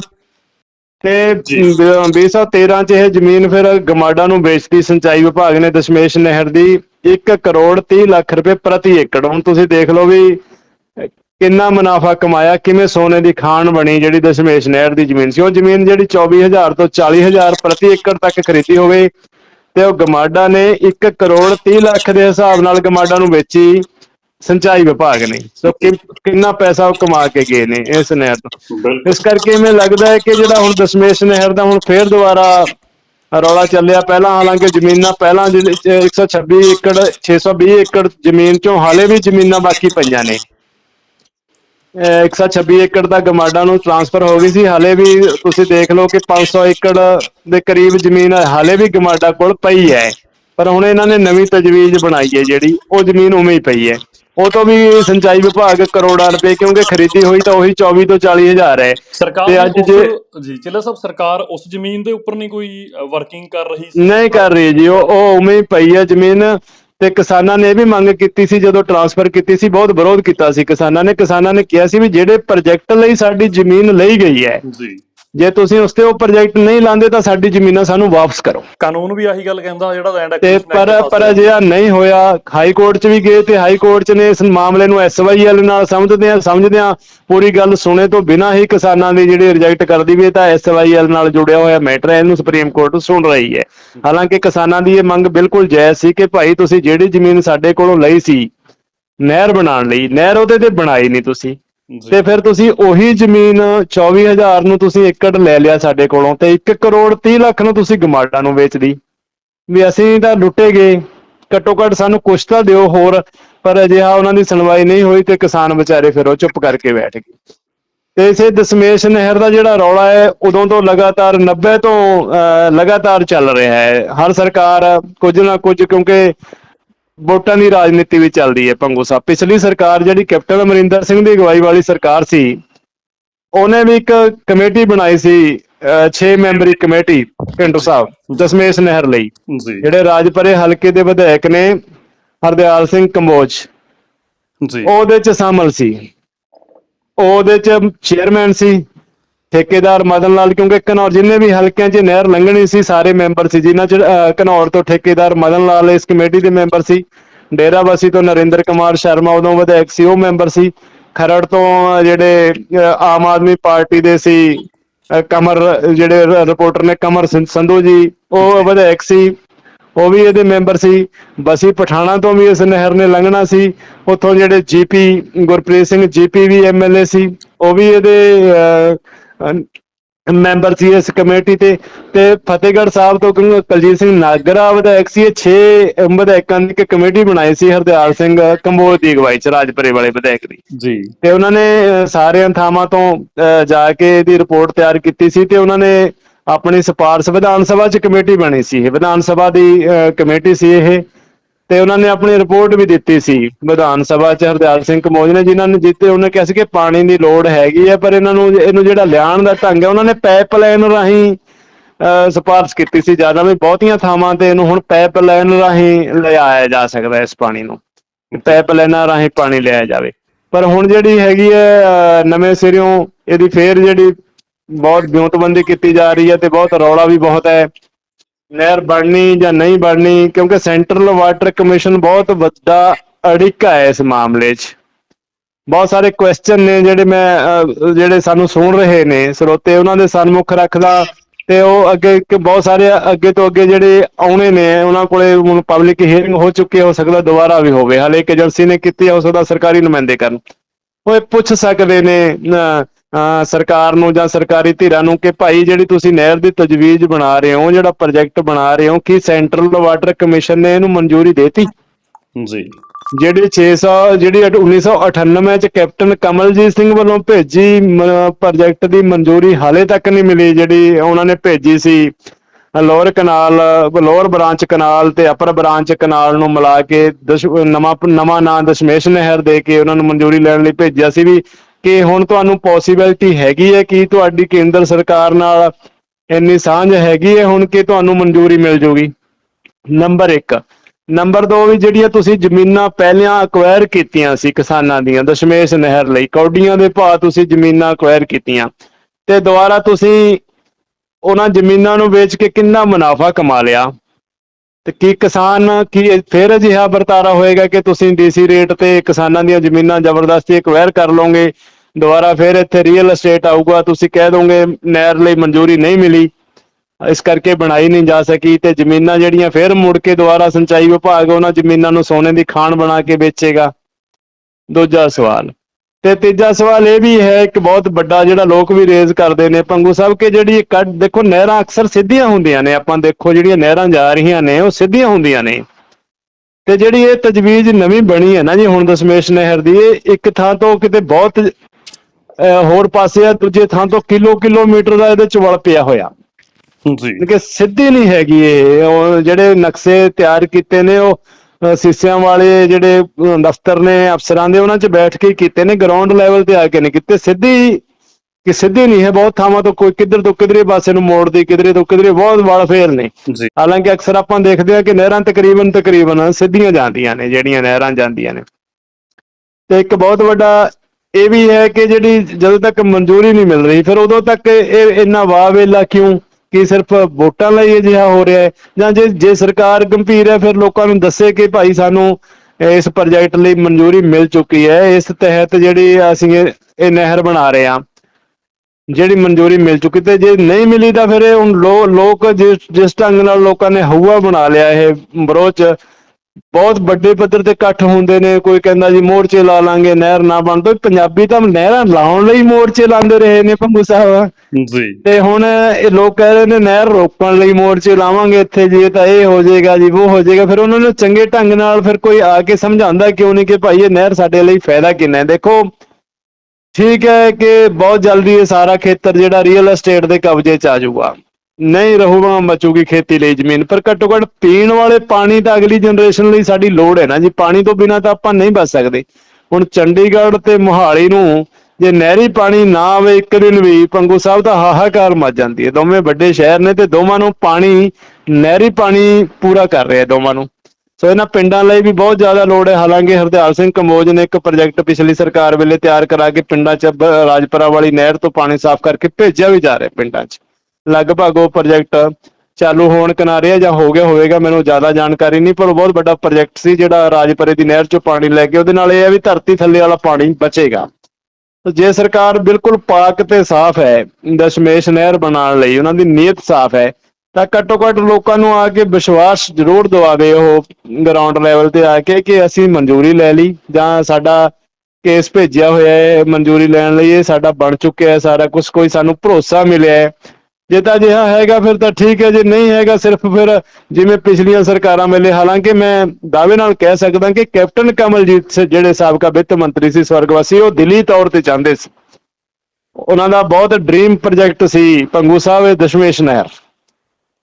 ਤੇ ਜੀ। 2013 ਚ ਇਹ ਜ਼ਮੀਨ ਫਿਰ ਗਮਾਡਾ ਨੂੰ ਵੇਚਤੀ ਸਿੰਚਾਈ ਵਿਭਾਗ ਨੇ ਦਸ਼ਮੇਸ਼ ਨਹਿਰ ਦੀ 1 ਕਰੋੜ 30 ਲੱਖ ਰੁਪਏ ਪ੍ਰਤੀ ਏਕੜ। ਹੁਣ ਤੁਸੀਂ ਦੇਖ ਲਓ ਵੀ ਕਿੰਨਾ ਮੁਨਾਫਾ ਕਮਾਇਆ ਕਿਵੇਂ ਸੋਨੇ ਦੀ ਖਾਣ ਬਣੀ ਜਿਹੜੀ ਦਸ਼ਮੇਸ਼ ਨਹਿਰ ਦੀ ਜ਼ਮੀਨ ਸੀ। ਉਹ ਜ਼ਮੀਨ ਜਿਹੜੀ 24000 ਤੋਂ 40000 ਪ੍ਰਤੀ ਏਕੜ ਤੱਕ ਖਰੀਦੀ ਹੋਵੇ ਤੇ ਉਹ ਗਮਾਡਾ ਨੇ 1 ਕਰੋੜ 30 ਲੱਖ ਦੇ ਹਿਸਾਬ ਨਾਲ ਗਮਾਡਾ ਨੂੰ ਵੇਚੀ ਸਿੰਚਾਈ ਵਿਭਾਗ ਨੇ। ਸੋ ਕਿੰਨਾ ਪੈਸਾ ਉਹ ਕਮਾ ਕੇ ਗਏ ਨੇ ਇਸ ਨਹਿਰ ਤੋਂ। ਇਸ ਕਰਕੇ ਮੈਨੂੰ ਲੱਗਦਾ ਹੈ ਕਿ ਜਿਹੜਾ ਹੁਣ ਦਸ਼ਮੇਸ਼ ਨਹਿਰ ਦਾ ਹੁਣ ਫੇਰ ਦੁਬਾਰਾ ਰੌਲਾ ਚੱਲਿਆ ਪਹਿਲਾਂ, ਹਾਲਾਂਕਿ ਜ਼ਮੀਨਾਂ ਪਹਿਲਾਂ ਜਿਹੜੇ ਚ 126 ਏਕੜ 620 ਏਕੜ ਜ਼ਮੀਨ ਚੋਂ ਹਾਲੇ ਵੀ ਜ਼ਮੀਨਾਂ ਬਾਕੀ ਪਈਆਂ ਨੇ। ਅਹ 126 ਏਕੜ ਦਾ ਗਮਾਡਾ ਨੂੰ ਟ੍ਰਾਂਸਫਰ ਹੋ ਗਈ ਸੀ, ਹਾਲੇ ਵੀ ਤੁਸੀਂ ਦੇਖ ਲਓ ਕਿ 500 ਏਕੜ ਦੇ ਕਰੀਬ ਜ਼ਮੀਨ ਹਾਲੇ ਵੀ ਗਮਾਡਾ ਕੋਲ ਪਈ ਹੈ। ਪਰ ਹੁਣ ਇਹਨਾਂ ਨੇ ਨਵੀਂ ਤਜਵੀਜ਼ ਬਣਾਈ ਹੈ ਜਿਹੜੀ, ਉਹ ਜ਼ਮੀਨ ਉਵੇਂ ਹੀ ਪਈ ਹੈ। ਉਹ ਤੋਂ ਵੀ ਸਿੰਚਾਈ ਵਿਭਾਗ ਕਰੋੜਾਂ ਰੁਪਏ ਕਿਉਂਕਿ ਖਰੀਦੀ ਹੋਈ ਤਾਂ ਉਹੀ 24 ਤੋਂ 40 ਹਜ਼ਾਰ ਹੈ। ਸਰਕਾਰ ਤੇ ਅੱਜ ਜੇ- ਜੀ ਚਿੱਲਾ ਸਾਹਿਬ ਸਰਕਾਰ ਉਸ ਜ਼ਮੀਨ ਦੇ ਉੱਪਰ ਨਹੀਂ ਕੋਈ ਵਰਕਿੰਗ ਕਰ ਰਹੀ ਸੀ? ਨਹੀਂ ਕਰ ਰਹੀ ਜੀ ਉਹ ਉਹ ਉਵੇਂ ਪਈ ਹੈ ਜ਼ਮੀਨ ਤੇ ਕਿਸਾਨਾਂ ਨੇ ਇਹ ਵੀ ਮੰਗ ਕੀਤੀ ਸੀ ਜਦੋਂ ਟਰਾਂਸਫਰ ਕੀਤੀ ਸੀ ਬਹੁਤ ਵਿਰੋਧ ਕੀਤਾ ਸੀ ਕਿਸਾਨਾਂ ਨੇ। ਕਿਸਾਨਾਂ ਨੇ ਕਿਹਾ ਸੀ ਵੀ ਜਿਹੜੇ ਪ੍ਰੋਜੈਕਟ ਲਈ ਸਾਡੀ ਜ਼ਮੀਨ ਲਈ ਗਈ ਹੈ ਜੀ। ਜੇ ਤੁਸੀਂ ਉਸ ਤੇ ਉਹ ਪ੍ਰੋਜੈਕਟ ਨਹੀਂ ਲਾਉਂਦੇ ਤਾਂ ਸਾਡੀ ਜ਼ਮੀਨਾਂ ਸਾਨੂੰ ਵਾਪਸ ਕਰੋ। ਕਾਨੂੰਨ ਵੀ ਆਹੀ ਗੱਲ ਕਹਿੰਦਾ ਜਿਹੜਾ ਲੈਂਡ ਤੇ ਪਰ ਪਰ ਅਜਿਹਾ ਨਹੀਂ ਹੋਇਆ। ਹਾਈ ਕੋਰਟ 'ਚ ਵੀ ਗਏ ਤੇ ਹਾਈ ਕੋਰਟ 'ਚ ਨੇ ਇਸ ਮਾਮਲੇ ਨੂੰ ਐਸਵਾਈਐਲ ਨਾਲ ਸਮਝਦੇ ਆ ਸਮਝਦੇ ਆ ਪੂਰੀ ਗੱਲ ਸੁਣੇ ਤੋਂ ਬਿਨਾਂ ਹੀ ਕਿਸਾਨਾਂ ਦੀ ਜਿਹੜੀ ਰਿਜੈਕਟ ਕਰਦੀ ਵੀ ਇਹ ਤਾਂ ਐਸਵਾਈਐਲ ਨਾਲ ਜੁੜਿਆ ਹੋਇਆ ਮੈਟਰ ਹੈ ਇਹਨੂੰ ਸੁਪਰੀਮ ਕੋਰਟ ਸੁਣ ਰਹੀ ਹੈ। ਹਾਲਾਂਕਿ ਕਿਸਾਨਾਂ ਦੀ ਇਹ ਮੰਗ ਬਿਲਕੁਲ ਜਾਇਜ਼ ਸੀ ਕਿ ਭਾਈ ਤੁਸੀਂ ਜਿਹੜੀ ਜ਼ਮੀਨ ਸਾਡੇ ਕੋਲੋਂ ਲਈ ਸੀ ਨਹਿਰ ਬਣਾਉਣ ਲਈ ਨਹਿਰ ਉਹਦੇ ਤੇ ਬਣਾਈ ਨਹੀਂ ਤੁਸੀਂ। ਤੇ ਫਿਰ ਤੁਸੀਂ ਉਹੀ ਜ਼ਮੀਨ 24000 ਨੂੰ ਤੁਸੀਂ ਏਕੜ ਲੈ ਲਿਆ ਸਾਡੇ ਕੋਲੋਂ ਤੇ 1 ਕਰੋੜ 30 ਲੱਖ ਨੂੰ ਤੁਸੀਂ ਗਮਾਡਾ ਨੂੰ ਵੇਚਦੀ। ਵੀ ਅਸੀਂ ਤਾਂ ਲੁੱਟੇ ਗਏ। ਘੱਟੋ ਘੱਟ ਸਾਨੂੰ ਕੁਛ ਤਾਂ ਦਿਓ ਹੋਰ ਪਰ ਅਜਿਹਾ ਉਹਨਾਂ ਦੀ ਸੁਣਵਾਈ ਨਹੀਂ ਹੋਈ ਤੇ ਕਿਸਾਨ ਵਿਚਾਰੇ ਫਿਰ ਉਹ ਚੁੱਪ ਕਰਕੇ ਬੈਠ ਗਏ। ਤੇ ਇਸੇ ਦਸ਼ਮੇਸ਼ ਨਹਿਰ ਦਾ ਜਿਹੜਾ ਰੌਲਾ ਹੈ ਉਦੋਂ ਤੋਂ ਲਗਾਤਾਰ 90 ਤੋਂ ਅਹ, ਲਗਾਤਾਰ ਚੱਲ ਰਿਹਾ ਹੈ। ਹਰ ਸਰਕਾਰ ਕੁਝ ਨਾ ਕੁਝ ਕਿਉਂਕਿ ਵੋਟਾਂ ਦੀ ਰਾਜਨੀਤੀ ਵੀ ਚੱਲਦੀ ਹੈ ਪੰਗੂ ਸਾਹਿਬ। ਪਿਛਲੀ ਸਰਕਾਰ ਜਿਹੜੀ ਕੈਪਟਨ ਅਮਰਿੰਦਰ ਸਿੰਘ ਦੀ ਅਗਵਾਈ ਵਾਲੀ ਸਰਕਾਰ ਸੀ ਉਹਨੇ ਵੀ ਇੱਕ ਕਮੇਟੀ ਬਣਾਈ ਸੀ 6 ਮੈਂਬਰੀ ਕਮੇਟੀ ਪਿੰਡੂ ਸਾਹਿਬ ਦਸ਼ਮੇਸ਼ ਨਹਿਰ ਲਈ। ਜਿਹੜੇ ਰਾਜਪੁਰੇ ਹਲਕੇ ਦੇ ਵਿਧਾਇਕ ਨੇ ਹਰਦਿਆਲ ਸਿੰਘ ਕੰਬੋਜ। ਜੀ। ਉਹਦੇ ਚ ਸ਼ਾਮਲ ਸੀ। ਉਹਦੇ ਚ ਚੇਅਰਮੈਨ ਸੀ ਠੇਕੇਦਾਰ ਮਦਨ ਲਾਲ ਕਿਉਂਕਿ ਘਨੌਰ ਜਿੰਨੇ ਵੀ ਹਲਕਿਆਂ 'ਚ ਨਹਿਰ ਲੰਘਣੀ ਸੀ ਸਾਰੇ ਮੈਂਬਰ ਸੀ ਜਿਨ੍ਹਾਂ 'ਚ ਅਹ, ਘਨੌਰ ਤੋਂ ਠੇਕੇਦਾਰ ਮਦਨ ਲਾਲ ਇਸ ਕਮੇਟੀ ਦੇ ਮੈਂਬਰ ਸੀ। ਡੇਰਾਬੱਸੀ ਤੋਂ ਨਰਿੰਦਰ ਕੁਮਾਰ ਸ਼ਰਮਾ ਉਦੋਂ ਵਿਧਾਇਕ ਸੀ ਉਹ ਮੈਂਬਰ ਸੀ। ਖਰੜ ਤੋਂ ਅਹ, ਜਿਹੜੇ ਅਹ, ਆਮ ਆਦਮੀ ਪਾਰਟੀ ਦੇ ਸੀ ਅਹ, ਕਮਰ ਜਿਹੜੇ ਰ- ਰਿਪੋਰਟਰ ਨੇ ਕਮਰ ਸਿੰਘ ਸੰਧੂ ਜੀ ਉਹ ਵਿਧਾਇਕ ਸੀ ਉਹ ਵੀ ਇਹਦੇ ਮੈਂਬਰ ਸੀ। ਬਸੀ ਪਠਾਣਾ ਤੋਂ ਵੀ ਇਸ ਨਹਿਰ ਨੇ ਲੰਘਣਾ ਸੀ। ਉੱਥੋਂ ਜਿਹੜੇ ਜੀਪੀ ਗੁਰਪ੍ਰੀਤ ਸਿੰਘ ਜੀਪੀ ਵੀ ਐਮਐਲਏ ਸੀ ਉਹ ਵੀ ਇਹਦੇ ਅਹ, ਮੈਂਬਰ ਸੀ ਇਸ ਕਮੇਟੀ ਤੇ ਤੇ ਫਤਿਹਗੜ੍ਹ ਸਾਹਿਬ ਤੋਂ ਕੁਲਜੀਤ ਸਿੰਘ ਨਾਗਰਾ ਵਿਧਾਇਕ ਸੀ ਇਹ 6 ਵਿਧਾਇਕਾਂ ਦੀ ਇੱਕ ਕਮੇਟੀ ਬਣਾਈ ਸੀ ਹਰਦਿਆਲ ਸਿੰਘ ਕੰਬੋਜ ਦੀ ਅਗਵਾਈ ਚ ਰਾਜਪੁਰੇ ਵਾਲੇ ਵਿਧਾਇਕ ਦੀ। ਜੀ। ਤੇ ਉਹਨਾਂ ਨੇ ਸਾਰਿਆਂ ਥਾਵਾਂ ਤੋਂ ਜਾ ਕੇ ਇਹਦੀ ਰਿਪੋਰਟ ਤਿਆਰ ਕੀਤੀ ਸੀ ਤੇ ਉਹਨਾਂ ਨੇ ਆਪਣੀ ਸਿਫਾਰਸ਼ ਵਿਧਾਨ ਸਭਾ 'ਚ ਕਮੇਟੀ ਬਣੀ ਸੀ। ਇਹ ਵਿਧਾਨ ਸਭਾ ਦੀ ਕਮੇਟੀ ਸੀ ਇਹ। ਤੇ ਉਹਨਾਂ ਨੇ ਆਪਣੀ ਰਿਪੋਰਟ ਵੀ ਦਿੱਤੀ ਸੀ ਵਿਧਾਨ ਸਭਾ 'ਚ ਹਰਦਿਆਲ ਸਿੰਘ ਕਮੋਜ ਨੇ ਜਿਨ੍ਹਾਂ ਨੇ ਜਿੱਤੇ ਉਹਨੇ ਕਿਹਾ ਸੀ ਕਿ ਪਾਣੀ ਦੀ ਲੋੜ ਹੈਗੀ ਹੈ ਪਰ ਇਹਨਾਂ ਨੂੰ ਇਹਨੂੰ ਜਿਹੜਾ ਲਿਆਉਣ ਦਾ ਢੰਗ ਹੈ ਉਹਨਾਂ ਨੇ ਪਾਈਪਲਾਈਨ ਰਾਹੀਂ ਅਹ, ਸਿਫਾਰਸ਼ ਕੀਤੀ ਸੀ ਜ਼ਿਆਦਾ ਵੀ ਬਹੁਤੀਆਂ ਥਾਵਾਂ ਤੇ ਇਹਨੂੰ ਹੁਣ ਪਾਈਪਲਾਈਨ ਰਾਹੀਂ ਲਿਆਇਆ ਜਾ ਸਕਦਾ ਇਸ ਪਾਣੀ ਨੂੰ ਪਾਈਪਲਾਈਨਾਂ ਰਾਹੀਂ ਪਾਣੀ ਲਿਆਇਆ ਜਾਵੇ। ਪਰ ਹੁਣ ਜਿਹੜੀ ਹੈਗੀ ਹੈ ਨਵੇਂ ਸਿਰਿਓਂ ਇਹਦੀ ਫੇਰ ਜਿਹੜੀ ਬਹੁਤ ਵਿਉਂਤਬੰਦੀ ਕੀਤੀ ਜਾ ਰਹੀ ਹੈ ਤੇ ਬਹੁਤ ਰੌਲਾ ਵੀ ਬਹੁਤ ਹੈ। ਨਹਿਰ ਬਣਨੀ ਜਾਂ ਨਹੀਂ ਬਣਨੀ, ਕਿਉਂਕਿ ਸੈਂਟਰਲ ਵਾਟਰ ਕਮਿਸ਼ਨ ਬਹੁਤ ਵੱਡਾ ਅੜਿੱਕਾ ਹੈ ਇਸ ਮਾਮਲੇ 'ਚ। ਬਹੁਤ ਸਾਰੇ ਕੁਐਸਚਨ ਨੇ ਜਿਹੜੇ ਮੈਂ ਜਿਹੜੇ ਸਾਨੂੰ ਸੁਣ ਰਹੇ ਨੇ, ਸਰੋਤੇ ਉਹਨਾਂ ਦੇ ਸਨਮੁਖ ਰੱਖਦਾ ਤੇ ਉਹ ਅੱਗੇ ਬਹੁਤ ਸਾਰੇ ਅੱਗੇ ਤੋਂ ਅੱਗੇ ਜਿਹੜੇ ਆਉਣੇ ਨੇ, ਉਹਨਾਂ ਕੋਲੇ ਹੁਣ ਪਬਲਿਕ ਹੀਅਰਿੰਗ ਹੋ ਚੁੱਕੀ ਹੈ, ਹੋ ਸਕਦਾ ਦੁਬਾਰਾ ਵੀ ਹੋਵੇ। ਹਾਲੇ ਇੱਕ ਏਜੰਸੀ ਨੇ ਕੀਤੀ ਹੋ ਸਕਦਾ ਸਰਕਾਰੀ ਨੁਮਾਇੰਦੇ ਕਰਨ। ਉਹ ਇਹ ਪੁੱਛ ਸਕਦੇ ਨੇ ਸਰਕਾਰ ਨੂੰ ਜਾਂ ਸਰਕਾਰੀ ਧਿਰਾਂ ਨੂੰ ਕਿ ਭਾਈ ਜਿਹੜੀ ਤੁਸੀਂ ਨਹਿਰ ਦੀ ਤਜਵੀਜ਼ ਬਣਾ ਰਹੇ ਹੋ ਜਿਹੜਾ ਪ੍ਰੋਜੈਕਟ ਬਣਾ ਰਹੇ ਹੋ ਕੀ ਸੈਂਟਰਲ ਵਾਟਰ ਕਮਿਸ਼ਨ ਨੇ ਇਹਨੂੰ ਮਨਜ਼ੂਰੀ ਦੇਤੀ? ਜੀ। ਜਿਹੜੀ 600 ਜਿਹੜੀ 1998 ਚ ਕੈਪਟਨ ਕਮਲਜੀਤ ਸਿੰਘ ਵੱਲੋਂ ਭੇਜੀ ਪ੍ਰੋਜੈਕਟ ਦੀ ਮਨਜ਼ੂਰੀ ਹਾਲੇ ਤੱਕ ਨਹੀਂ ਮਿਲੀ ਜਿਹੜੀ ਉਹਨਾਂ ਨੇ ਭੇਜੀ ਸੀ lower canal lower branch canal ਤੇ ਅਪਰ ਬ੍ਰਾਂਚ ਕਨਾਲ ਨੂੰ ਮਿਲਾ ਕੇ ਨਵਾਂ ਨਵਾਂ ਨਾਂ ਦਸ਼ਮੇਸ਼ ਨਹਿਰ ਦੇ ਕੇ ਉਹਨਾਂ ਨੂੰ ਮਨਜ਼ੂਰੀ ਲੈਣ ਲਈ ਭੇਜਿਆ ਸੀ ਵੀ ਕਿ ਹੁਣ ਤੁਹਾਨੂੰ ਪੋਸੀਬਿਲਿਟੀ ਹੈਗੀ ਹੈ ਕਿ ਤੁਹਾਡੀ ਕੇਂਦਰ ਸਰਕਾਰ ਨਾਲ ਇੰਨੀ ਸਾਂਝ ਹੈਗੀ ਹੈ ਹੁਣ ਕਿ ਤੁਹਾਨੂੰ ਮਨਜ਼ੂਰੀ ਮਿਲ ਜੂਗੀ। ਨੰਬਰ 1 ਨੰਬਰ 2 ਵੀ ਜਿਹੜੀਆਂ ਤੁਸੀਂ ਜ਼ਮੀਨਾਂ ਪਹਿਲਾਂ ਅਕਵਾਇਰ ਕੀਤੀਆਂ ਸੀ ਕਿਸਾਨਾਂ ਦੀਆਂ, ਦਸ਼ਮੇਸ਼ ਨਹਿਰ ਲਈ, ਕੌਡੀਆਂ ਦੇ ਭਾਅ ਤੁਸੀਂ ਜ਼ਮੀਨਾਂ ਅਕਵਾਇਰ ਕੀਤੀਆਂ। ਤੇ ਦੁਬਾਰਾ ਤੁਸੀਂ ਉਹਨਾਂ ਜ਼ਮੀਨਾਂ ਨੂੰ ਵੇਚ ਕੇ ਕਿੰਨਾ ਮੁਨਾਫਾ ਕਮਾ ਲਿਆ? ਤੇ ਕੀ ਕਿਸਾਨ, ਕੀ ਫਿਰ ਅਜਿਹਾ ਵਰਤਾਰਾ ਹੋਏਗਾ ਕਿ ਤੁਸੀਂ ਡੀਸੀ ਰੇਟ ਤੇ ਕਿਸਾਨਾਂ ਦੀਆਂ ਜ਼ਮੀਨਾਂ ਜ਼ਬਰਦਸਤੀ ਅਕਵਾਇਰ ਕਰ ਲਓਗੇ, ਦੁਬਾਰਾ ਫਿਰ ਇੱਥੇ ਰੀਅਲ ਅਸਟੇਟ ਆਊਗਾ, ਤੁਸੀਂ ਕਹਿ ਦੋਗੇ ਨਹਿਰ ਲਈ ਮਨਜ਼ੂਰੀ ਨਹੀਂ ਮਿਲੀ, ਇਸ ਕਰਕੇ ਬਣਾਈ ਨਹੀਂ ਜਾ ਸਕੀ ਤੇ ਜ਼ਮੀਨਾਂ ਜਿਹੜੀਆਂ ਫਿਰ ਮੁੜ ਕੇ ਦੁਬਾਰਾ ਸਿੰਚਾਈ ਵਿਭਾਗ ਉਹਨਾਂ ਜ਼ਮੀਨਾਂ ਨੂੰ ਸੋਨੇ ਦੀ ਖਾਣ ਬਣਾ ਕੇ ਵੇਚੇਗਾ। ਦੂਜਾ ਸਵਾਲ ਤੇ ਤੀਜਾ ਸਵਾਲ ਇਹ ਵੀ ਹੈ ਇੱਕ ਬਹੁਤ ਵੱਡਾ ਜਿਹੜਾ ਲੋਕ ਵੀ ਰੇਜ਼ ਕਰਦੇ ਨੇ ਪੰਗੂ ਸਾਹਿਬ ਕਿ ਜਿਹੜੀ ਕੱਢ ਦੇਖੋ ਨਹਿਰਾਂ ਅਕਸਰ ਸਿੱਧੀਆਂ ਹੁੰਦੀਆਂ ਨੇ ਆਪਾਂ ਦੇਖੋ ਜਿਹੜੀਆਂ ਨਹਿਰਾਂ ਜਾ ਰਹੀਆਂ ਨੇ ਉਹ ਸਿੱਧੀਆਂ ਹੁੰਦੀਆਂ ਨੇ। ਤੇ ਜਿਹੜੀ ਇਹ ਤਜਵੀਜ਼ ਨਵੀਂ ਬਣੀ ਹੈ ਨਾ ਜੀ ਹੁਣ ਦਸ਼ਮੇਸ਼ ਨਹਿਰ ਦੀ ਇਹ ਇੱਕ ਥਾਂ ਤੋਂ ਕਿਤੇ ਬਹੁਤ ਹੋਰ ਪਾਸੇ ਆ ਦੂਜੇ ਥਾਂ ਤੋਂ ਕਿਲੋ ਕਿਲੋਮੀਟਰ ਦਾ ਇਹਦੇ ਚ ਵਲ ਪਿਆ ਹੋਇਆ। ਜੀ। ਕਿ ਸਿੱਧੀ ਨਹੀਂ ਹੈਗੀ ਇਹ ਜਿਹੜੇ ਨਕਸ਼ੇ ਤਿਆਰ ਕੀਤੇ ਨੇ ਉਹ ਸੀਸਿਆਂ ਵਾਲੇ ਜਿਹੜੇ ਦਫ਼ਤਰ ਨੇ ਅਫਸਰਾਂ ਦੇ ਉਹਨਾਂ 'ਚ ਬੈਠ ਕੇ ਕੀਤੇ ਨੇ ਗਰਾਊਂਡ ਲੈਵਲ ਤੇ ਆ ਕੇ ਨਹੀਂ ਕੀਤੇ। ਸਿੱਧੀ ਕਿ ਸਿੱਧੀ ਨਹੀਂ ਹੈ ਬਹੁਤ ਥਾਵਾਂ ਤੋਂ ਕੋਈ ਕਿੱਧਰ ਤੋਂ ਕਿਧਰੇ ਪਾਸੇ ਨੂੰ ਮੋੜਦੀ ਕਿਧਰੇ ਤੋਂ ਕਿਧਰੇ ਬਹੁਤ ਵਲ ਫੇਰ ਨੇ। ਹਾਲਾਂਕਿ ਅਕਸਰ ਆਪਾਂ ਦੇਖਦੇ ਹਾਂ ਕਿ ਨਹਿਰਾਂ ਤਕਰੀਬਨ ਤਕਰੀਬਨ ਸਿੱਧੀਆਂ ਜਾਂਦੀਆਂ ਨੇ ਜਿਹੜੀਆਂ ਨਹਿਰਾਂ ਜਾਂਦੀਆਂ ਨੇ। ਤੇ ਇੱਕ ਬਹੁਤ ਵੱਡਾ ਇਹ ਵੀ ਹੈ ਕਿ ਜਿਹੜੀ ਜਦੋਂ ਤੱਕ ਮਨਜ਼ੂਰੀ ਨਹੀਂ ਮਿਲ ਰਹੀ ਫਿਰ ਉਦੋਂ ਤੱਕ ਇਹ ਇੰਨਾ ਵਾਹ ਵੇਲਾ ਕਿਉਂ ਕਿ ਸਿਰਫ ਵੋਟਾਂ ਲਈ ਅਜਿਹਾ ਹੋ ਰਿਹਾ ਹੈ? ਜਾਂ ਜੇ ਜੇ ਸਰਕਾਰ ਗੰਭੀਰ ਹੈ, ਫਿਰ ਲੋਕਾਂ ਨੂੰ ਦੱਸੇ ਕਿ ਭਾਈ ਸਾਨੂੰ ਇਸ ਪ੍ਰੋਜੈਕਟ ਲਈ ਮਨਜ਼ੂਰੀ ਮਿਲ ਚੁੱਕੀ ਹੈ। ਇਸ ਤਹਿਤ ਜਿਹੜੀ ਅਸੀਂ ਇਹ ਨਹਿਰ ਬਣਾ ਰਹੇ ਹਾਂ, ਜਿਹੜੀ ਮਨਜ਼ੂਰੀ ਮਿਲ ਚੁੱਕੀ ਤੇ ਜੇ ਨਹੀਂ ਮਿਲੀ ਤਾਂ ਫਿਰ ਇਹ ਹੁਣ ਲੋ- ਲੋਕ ਜਿਸ ਜਿਸ ਢੰਗ ਨਾਲ ਲੋਕਾਂ ਨੇ ਹਊਆ ਬਣਾ ਲਿਆ ਇਹ ਵਿਰੋਧ ਬਹੁਤ ਵੱਡੇ ਪੱਧਰ ਤੇ ਇਕੱਠ ਹੁੰਦੇ ਨੇ ਕੋਈ ਕਹਿੰਦਾ ਜੀ ਮੋਰਚੇ ਲਾ ਲਾਂਗੇ ਨਹਿਰ ਨਾ ਬਣ ਦੋ ਪੰਜਾਬੀ ਤਾਂ ਨਹਿਰਾਂ ਲਾਉਣ ਲਈ ਮੋਰਚੇ ਲਾਉਂਦੇ ਰਹੇ ਨੇ ਭੰਗੂ ਸਾਹਿਬ। ਜੀ। ਤੇ ਹੁਣ ਇਹ ਲੋਕ ਕਹਿ ਰਹੇ ਨੇ ਨਹਿਰ ਰੋਕਣ ਲਈ ਮੋਰਚੇ ਲਾਵਾਂਗੇ ਇੱਥੇ ਜੀ ਇਹ ਤਾਂ ਇਹ ਹੋ ਜਾਏਗਾ ਜੀ ਉਹ ਹੋ ਜਾਏਗਾ ਫਿਰ ਉਹਨਾਂ ਨੂੰ ਚੰਗੇ ਢੰਗ ਨਾਲ ਫਿਰ ਕੋਈ ਆ ਕੇ ਸਮਝਾਉਂਦਾ ਕਿਉਂ ਨਹੀਂ ਕਿ ਭਾਈ ਇਹ ਨਹਿਰ ਸਾਡੇ ਲਈ ਫਾਇਦਾ ਕਿੰਨਾ ਹੈ? ਦੇਖੋ ਠੀਕ ਹੈ ਕਿ ਬਹੁਤ ਜਲਦੀ ਇਹ ਸਾਰਾ ਖੇਤਰ ਜਿਹੜਾ ਰੀਅਲ ਐਸਟੇਟ ਦੇ ਕਬਜ਼ੇ 'ਚ ਆ ਜਾਊਗਾ। ਨਹੀਂ ਰਹੂਗਾ ਬਚੂਗੀ ਖੇਤੀ ਲਈ ਜ਼ਮੀਨ। ਪਰ ਘੱਟੋ ਘੱਟ ਪੀਣ ਵਾਲੇ ਪਾਣੀ ਤਾਂ ਅਗਲੀ ਜਨਰੇਸ਼ਨ ਲਈ ਸਾਡੀ ਲੋੜ ਹੈ ਨਾ ਜੀ। ਪਾਣੀ ਤੋਂ ਬਿਨਾ ਤਾਂ ਆਪਾਂ ਨਹੀਂ ਬਚ ਸਕਦੇ। ਹੁਣ ਚੰਡੀਗੜ੍ਹ ਤੇ ਮੋਹਾਲੀ ਨੂੰ ਜੇ ਨਹਿਰੀ ਪਾਣੀ ਨਾ ਆਵੇ ਇੱਕ ਦਿਨ ਵੀ, ਪੰਗੂ ਸਾਹਿਬ ਦਾ ਹਾਹਾਕਾਰ ਮਚ ਜਾਂਦੀ ਹੈ। ਦੋਵੇਂ ਵੱਡੇ ਸ਼ਹਿਰ ਨੇ ਤੇ ਦੋਵਾਂ ਨੂੰ ਪਾਣੀ, ਨਹਿਰੀ ਪਾਣੀ ਪੂਰਾ ਕਰ ਰਿਹਾ ਦੋਵਾਂ ਨੂੰ। ਸੋ ਇਹਨਾਂ ਪਿੰਡਾਂ ਲਈ ਵੀ ਬਹੁਤ ਜ਼ਿਆਦਾ ਲੋੜ ਹੈ। ਹਾਲਾਂਕਿ ਹਰਦਿਆਲ ਸਿੰਘ ਕੰਬੋਜ ਨੇ ਇੱਕ ਪ੍ਰੋਜੈਕਟ ਪਿਛਲੀ ਸਰਕਾਰ ਵੇਲੇ ਤਿਆਰ ਕਰਾ ਕੇ ਪਿੰਡਾਂ 'ਚ ਰਾਜਪੁਰਾ ਵਾਲੀ ਨਹਿਰ ਤੋਂ ਪਾਣੀ ਸਾਫ਼ ਕਰਕੇ ਭੇਜਿਆ ਵੀ ਜਾ ਰਿਹਾ ਪਿੰਡਾਂ 'ਚ। ਲਗਭਗ ਉਹ ਪ੍ਰੋਜੈਕਟ ਚਾਲੂ ਹੋਣ ਕਿਨਾਰੇ ਆ ਜਾਂ ਹੋ ਗਿਆ ਹੋਵੇਗਾ, ਮੈਨੂੰ ਜ਼ਿਆਦਾ ਜਾਣਕਾਰੀ ਨਹੀਂ, ਪਰ ਉਹ ਬਹੁਤ ਵੱਡਾ ਪ੍ਰੋਜੈਕਟ ਸੀ ਜਿਹੜਾ ਰਾਜਪੁਰੇ ਦੀ ਨਹਿਰ 'ਚੋਂ ਪਾਣੀ ਲੈ ਕੇ, ਉਹਦੇ ਨਾਲ ਇਹ ਹੈ ਵੀ ਧਰਤੀ ਥੱਲੇ ਵਾਲਾ ਪਾਣੀ ਬਚੇਗਾ। ਜੇ ਸਰਕਾਰ ਬਿਲਕੁਲ ਪਾਕ ਤੇ ਸਾਫ਼ ਹੈ, ਦਸ਼ਮੇਸ਼ ਨਹਿਰ ਬਣਾਉਣ ਲਈ, ਉਹਨਾਂ ਦੀ ਨੀਅਤ ਸਾਫ਼ ਹੈ, ਤਾਂ ਘੱਟੋ ਘੱਟ ਲੋਕਾਂ ਨੂੰ ਆ ਕੇ ਵਿਸ਼ਵਾਸ ਜ਼ਰੂਰ ਦਿਵਾਵੇ ਉਹ ਗਰਾਊਂਡ ਲੈਵਲ ਤੇ ਆ ਕੇ ਕਿ ਅਸੀਂ ਮਨਜ਼ੂਰੀ ਲੈ ਲਈ, ਜਾਂ ਸਾਡਾ ਕੇਸ ਭੇਜਿਆ ਹੋਇਆ ਹੈ, ਮਨਜ਼ੂਰੀ ਲੈਣ ਲਈ ਇਹ ਸਾਡਾ ਬਣ ਚੁੱਕਿਆ ਹੈ, ਸਾਰਾ ਕੁਝ ਕੋਈ ਸਾਨੂੰ ਭਰੋਸਾ ਮਿਲਿਆ ਹੈ। ਜੇ ਤਾਂ ਅਜਿਹਾ ਹੈਗਾ ਫਿਰ ਤਾਂ ਠੀਕ ਹੈ ਜੇ ਨਹੀਂ ਹੈਗਾ ਸਿਰਫ ਫਿਰ ਜਿਵੇਂ ਪਿਛਲੀਆਂ ਸਰਕਾਰਾਂ ਵੇਲੇ ਹਾਲਾਂਕਿ ਮੈਂ ਦਾਅਵੇ ਨਾਲ ਕਹਿ ਸਕਦਾ ਕਿ ਕੈਪਟਨ ਕਮਲਜੀਤ ਜਿਹੜੇ ਸਾਬਕਾ ਵਿੱਤ ਮੰਤਰੀ ਸੀ ਸਵਰਗਵਾਸੀ ਉਹ ਦਿਲੀ ਤੌਰ ਤੇ ਚਾਹੁੰਦੇ ਸੀ। ਉਹਨਾਂ ਦਾ ਬਹੁਤ ਡ੍ਰੀਮ ਪ੍ਰੋਜੈਕਟ ਸੀ ਪੰਗੂ ਸਾਹਿਬ ਦਸ਼ਮੇਸ਼ ਨਹਿਰ।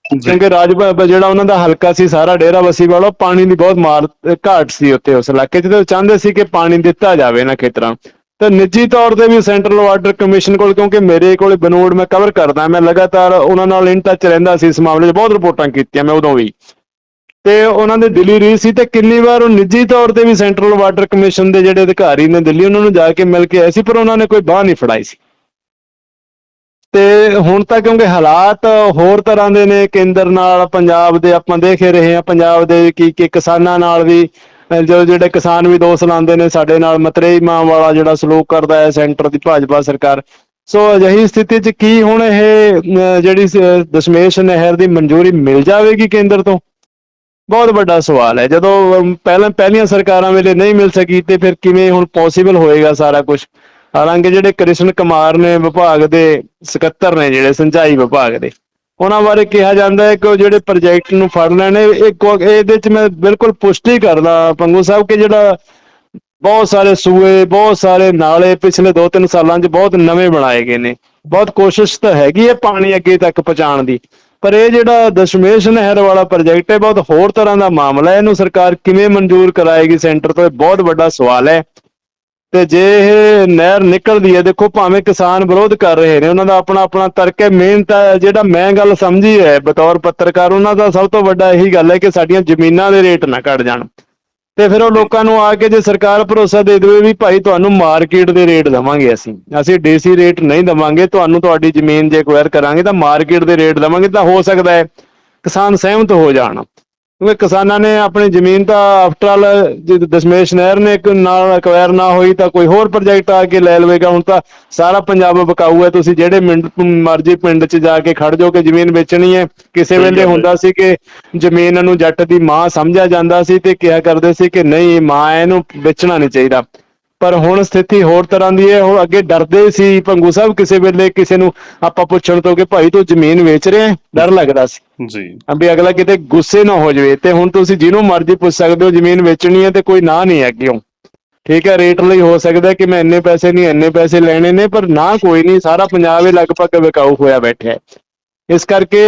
ਕਿਉਂਕਿ ਰਾਜ ਜਿਹੜਾ ਉਹਨਾਂ ਦਾ ਹਲਕਾ ਸੀ ਸਾਰਾ ਡੇਰਾ ਬਸੀ ਵਾਲਾ ਪਾਣੀ ਦੀ ਬਹੁਤ ਮਾਰ ਘਾਟ ਸੀ ਉੱਥੇ ਉਸ ਇਲਾਕੇ 'ਚ। ਤੇ ਚਾਹੁੰਦੇ ਸੀ ਕਿ ਪਾਣੀ ਦਿੱਤਾ ਜਾਵੇ ਇਹਨਾਂ ਖੇਤਰਾਂ। ਤੇ ਨਿੱਜੀ ਤੌਰ ਤੇ ਵੀ ਸੈਂਟਰਲ ਵਾਟਰ ਕਮਿਸ਼ਨ ਕੋਲ, ਕਿਉਂਕਿ ਮੇਰੇ ਕੋਲ ਬਨੋੜ ਮੈਂ ਕਵਰ ਕਰਦਾ, ਮੈਂ ਲਗਾਤਾਰ ਉਹਨਾਂ ਨਾਲ ਇਨ ਟੱਚ ਰਹਿੰਦਾ ਸੀ ਇਸ ਮਾਮਲੇ 'ਚ, ਬਹੁਤ ਰਿਪੋਰਟਾਂ ਕੀਤੀਆਂ ਮੈਂ ਉਦੋਂ ਵੀ। ਤੇ ਉਹਨਾਂ ਦੇ ਦਿੱਲੀ ਰੀ ਸੀ, ਤੇ ਕਿੰਨੀ ਵਾਰ ਉਹ ਨਿੱਜੀ ਤੌਰ ਤੇ ਵੀ ਸੈਂਟਰਲ ਵਾਟਰ ਕਮਿਸ਼ਨ ਦੇ ਜਿਹੜੇ ਅਧਿਕਾਰੀ ਨੇ ਦਿੱਲੀ, ਉਹਨਾਂ ਨੂੰ ਜਾ ਕੇ ਮਿਲ ਕੇ ਆਏ ਸੀ, ਪਰ ਉਹਨਾਂ ਨੇ ਕੋਈ ਬਾਹ ਨਹੀਂ ਫੜਾਈ ਸੀ। ਤੇ ਹੁਣ ਤਾਂ ਕਿਉਂਕਿ ਹਾਲਾਤ ਹੋਰ ਤਰ੍ਹਾਂ ਦੇ ਨੇ, ਕੇਂਦਰ ਨਾਲ, ਪੰਜਾਬ ਦੇ ਆਪਾਂ ਦੇਖ ਹੀ ਰਹੇ ਹਾਂ, ਪੰਜਾਬ ਦੇ ਕੀ ਕਿ ਕਿਸਾਨਾਂ ਨਾਲ ਵੀ ਜਦੋਂ ਜਿਹੜੇ ਕਿਸਾਨ ਵੀ ਦੋਸ਼ ਲਾਉਂਦੇ ਨੇ, ਸਾਡੇ ਨਾਲ ਮਤਰੇਈ ਮਾਂ ਵਾਲਾ ਜਿਹੜਾ ਸਲੂਕ ਕਰਦਾ ਹੈ ਸੈਂਟਰ ਦੀ ਭਾਜਪਾ ਸਰਕਾਰ। ਸੋ ਅਜਿਹੀ ਸਥਿਤੀ 'ਚ ਕੀ ਹੁਣ ਇਹ ਜਿਹੜੀ ਦਸ਼ਮੇਸ਼ ਨਹਿਰ ਦੀ ਮਨਜ਼ੂਰੀ ਮਿਲ ਜਾਵੇਗੀ ਕੇਂਦਰ ਤੋਂ? ਬਹੁਤ ਵੱਡਾ ਸਵਾਲ ਹੈ। ਜਦੋਂ ਪਹਿਲਾਂ, ਪਹਿਲੀਆਂ ਸਰਕਾਰਾਂ ਵੇਲੇ ਨਹੀਂ ਮਿਲ ਸਕੀ ਤੇ ਫਿਰ ਕਿਵੇਂ ਹੁਣ ਪੋਸੀਬਲ ਹੋਏਗਾ ਸਾਰਾ ਕੁਝ ਹਾਲਾਂਕਿ ਜਿਹੜੇ ਕ੍ਰਿਸ਼ਨ ਕੁਮਾਰ ਨੇ ਵਿਭਾਗ ਦੇ ਸਕੱਤਰ ਨੇ ਜਿਹੜੇ, ਸਿੰਚਾਈ ਵਿਭਾਗ ਦੇ। ਉਹਨਾਂ ਬਾਰੇ ਕਿਹਾ ਜਾਂਦਾ ਹੈ ਕਿ ਉਹ ਜਿਹੜੇ ਪ੍ਰੋਜੈਕਟ ਨੂੰ ਫੜ ਲੈਣੇ, ਇਹ ਕੋ- ਇਹਦੇ ਚ ਮੈਂ ਬਿਲਕੁਲ ਪੁਸ਼ਟੀ ਕਰਦਾ ਪੰਗੂ ਸਾਹਿਬ ਕਿ ਜਿਹੜਾ ਬਹੁਤ ਸਾਰੇ ਸੂਏ, ਬਹੁਤ ਸਾਰੇ ਨਾਲੇ ਪਿਛਲੇ 2-3 ਸਾਲਾਂ 'ਚ ਬਹੁਤ ਨਵੇਂ ਬਣਾਏ ਗਏ ਨੇ। ਬਹੁਤ ਕੋਸ਼ਿਸ਼ ਤਾਂ ਹੈਗੀ ਹੈ ਪਾਣੀ ਅੱਗੇ ਤੱਕ ਪਹੁੰਚਾਉਣ ਦੀ, ਪਰ ਇਹ ਜਿਹੜਾ ਦਸ਼ਮੇਸ਼ ਨਹਿਰ ਵਾਲਾ ਪ੍ਰੋਜੈਕਟ ਹੈ, ਬਹੁਤ ਹੋਰ ਤਰ੍ਹਾਂ ਦਾ ਮਾਮਲਾ ਹੈ। ਇਹਨੂੰ ਸਰਕਾਰ ਕਿਵੇਂ ਮਨਜ਼ੂਰ ਕਰਾਏਗੀ ਸੈਂਟਰ ਤੋਂ, ਇਹ ਬਹੁਤ ਵੱਡਾ ਸਵਾਲ ਹੈ। ਤੇ ਜੇ ਇਹ ਨਹਿਰ ਨਿਕਲਦੀ ਹੈ, ਦੇਖੋ ਭਾਵੇਂ ਕਿਸਾਨ ਵਿਰੋਧ ਕਰ ਰਹੇ ਨੇ, ਉਹਨਾਂ ਦਾ ਆਪਣਾ ਆਪਣਾ ਤਰਕ ਹੈ ਮੇਨ ਤਾਂ ਜਿਹੜਾ ਮੈਂ ਗੱਲ ਸਮਝੀ ਹੈ, ਬਤੌਰ ਪੱਤਰਕਾਰ, ਉਹਨਾਂ ਦਾ ਸਭ ਤੋਂ ਵੱਡਾ ਇਹੀ ਗੱਲ ਹੈ ਕਿ ਸਾਡੀਆਂ ਜ਼ਮੀਨਾਂ ਦੇ ਰੇਟ ਨਾ ਘਟ ਜਾਣ। ਤੇ ਫਿਰ ਉਹ ਲੋਕਾਂ ਨੂੰ ਆ ਕੇ ਜੇ ਸਰਕਾਰ ਭਰੋਸਾ ਦੇ ਦੇਵੇ ਵੀ ਭਾਈ ਤੁਹਾਨੂੰ ਮਾਰਕੀਟ ਦੇ ਰੇਟ ਦਵਾਂਗੇ ਅਸੀਂ ਅਸੀਂ ਡੀਸੀ ਰੇਟ ਨਹੀਂ ਦਵਾਂਗੇ, ਤੁਹਾਨੂੰ ਤੁਹਾਡੀ ਜ਼ਮੀਨ ਜੇ ਐਕਵਾਇਰ ਕਰਾਂਗੇ ਤਾਂ ਮਾਰਕੀਟ ਦੇ ਰੇਟ ਦਵਾਂਗੇ ਤਾਂ ਹੋ ਸਕਦਾ ਹੈ ਕਿਸਾਨ ਸਹਿਮਤ ਹੋ ਜਾਣ। ਕਿਉਂਕਿ ਕਿਸਾਨਾਂ ਨੇ ਆਪਣੀ ਜ਼ਮੀਨ ਤਾਂ ਆਫਟਰ ਆਲ ਜੇ ਦਸ਼ਮੇਸ਼ ਨਹਿਰ ਨੇ ਇੱਕ ਨਾਲ ਐਕਵਾਇਰ ਨਾ ਹੋਈ ਤਾਂ ਕੋਈ ਹੋਰ ਪ੍ਰੋਜੈਕਟ ਆ ਕੇ ਲੈ ਲਵੇਗਾ। ਹੁਣ ਤਾਂ ਸਾਰਾ ਪੰਜਾਬ ਬਕਾਊ ਹੈ। ਤੁਸੀਂ ਜਿਹੜੇ ਮਿੰਟ ਮਰਜ਼ੀ ਪਿੰਡ 'ਚ ਜਾ ਕੇ ਖੜ ਜਾਓ ਕਿ ਜ਼ਮੀਨ ਵੇਚਣੀ ਹੈ। ਕਿਸੇ ਵੇਲੇ। ਹੁੰਦਾ ਸੀ ਕਿ ਜ਼ਮੀਨ ਨੂੰ ਜੱਟ ਦੀ ਮਾਂ ਸਮਝਿਆ ਜਾਂਦਾ ਸੀ ਤੇ ਕਿਹਾ ਕਰਦੇ ਸੀ ਕਿ ਨਹੀਂ ਮਾਂ ਇਹਨੂੰ ਵੇਚਣਾ ਨਹੀਂ ਚਾਹੀਦਾ। ਪਰ ਹੁਣ ਸਥਿਤੀ ਹੋਰ ਤਰ੍ਹਾਂ ਦੀ ਹੈ। ਹੁਣ ਅੱਗੇ ਡਰਦੇ ਸੀ ਭੰਗੂ ਸਾਹਿਬ ਕਿਸੇ ਵੇਲੇ ਕਿਸੇ ਨੂੰ ਆਪਾਂ ਪੁੱਛਣ ਤੋਂ ਕਿ ਭਾਈ ਤੂੰ ਜ਼ਮੀਨ ਵੇਚ ਰਿਹਾ ਹੈ? ਡਰ ਲੱਗਦਾ ਸੀ। ਜੀ। ਵੀ ਅਗਲਾ ਕਿਤੇ ਗੁੱਸੇ ਨਾ ਹੋ ਜਾਵੇ ਤੇ ਹੁਣ ਤੁਸੀਂ ਜਿਹਨੂੰ ਮਰਜ਼ੀ ਪੁੱਛ ਸਕਦੇ ਹੋ ਜ਼ਮੀਨ ਵੇਚਣੀ ਹੈ ਤੇ ਕੋਈ ਨਾ ਨਹੀਂ ਹੈ ਅੱਗਿਓਂ। ਠੀਕ ਹੈ ਰੇਟ ਲਈ ਹੋ ਸਕਦਾ ਕਿ ਮੈਂ ਇੰਨੇ ਪੈਸੇ ਨਹੀਂ ਇੰਨੇ ਪੈਸੇ ਲੈਣੇ ਨੇ ਪਰ ਨਾ ਕੋਈ ਨਹੀਂ ਸਾਰਾ ਪੰਜਾਬ ਹੀ ਲਗਭਗ ਵਿਕਾਊ ਹੋਇਆ ਬੈਠਾ ਹੈ। ਇਸ ਕਰਕੇ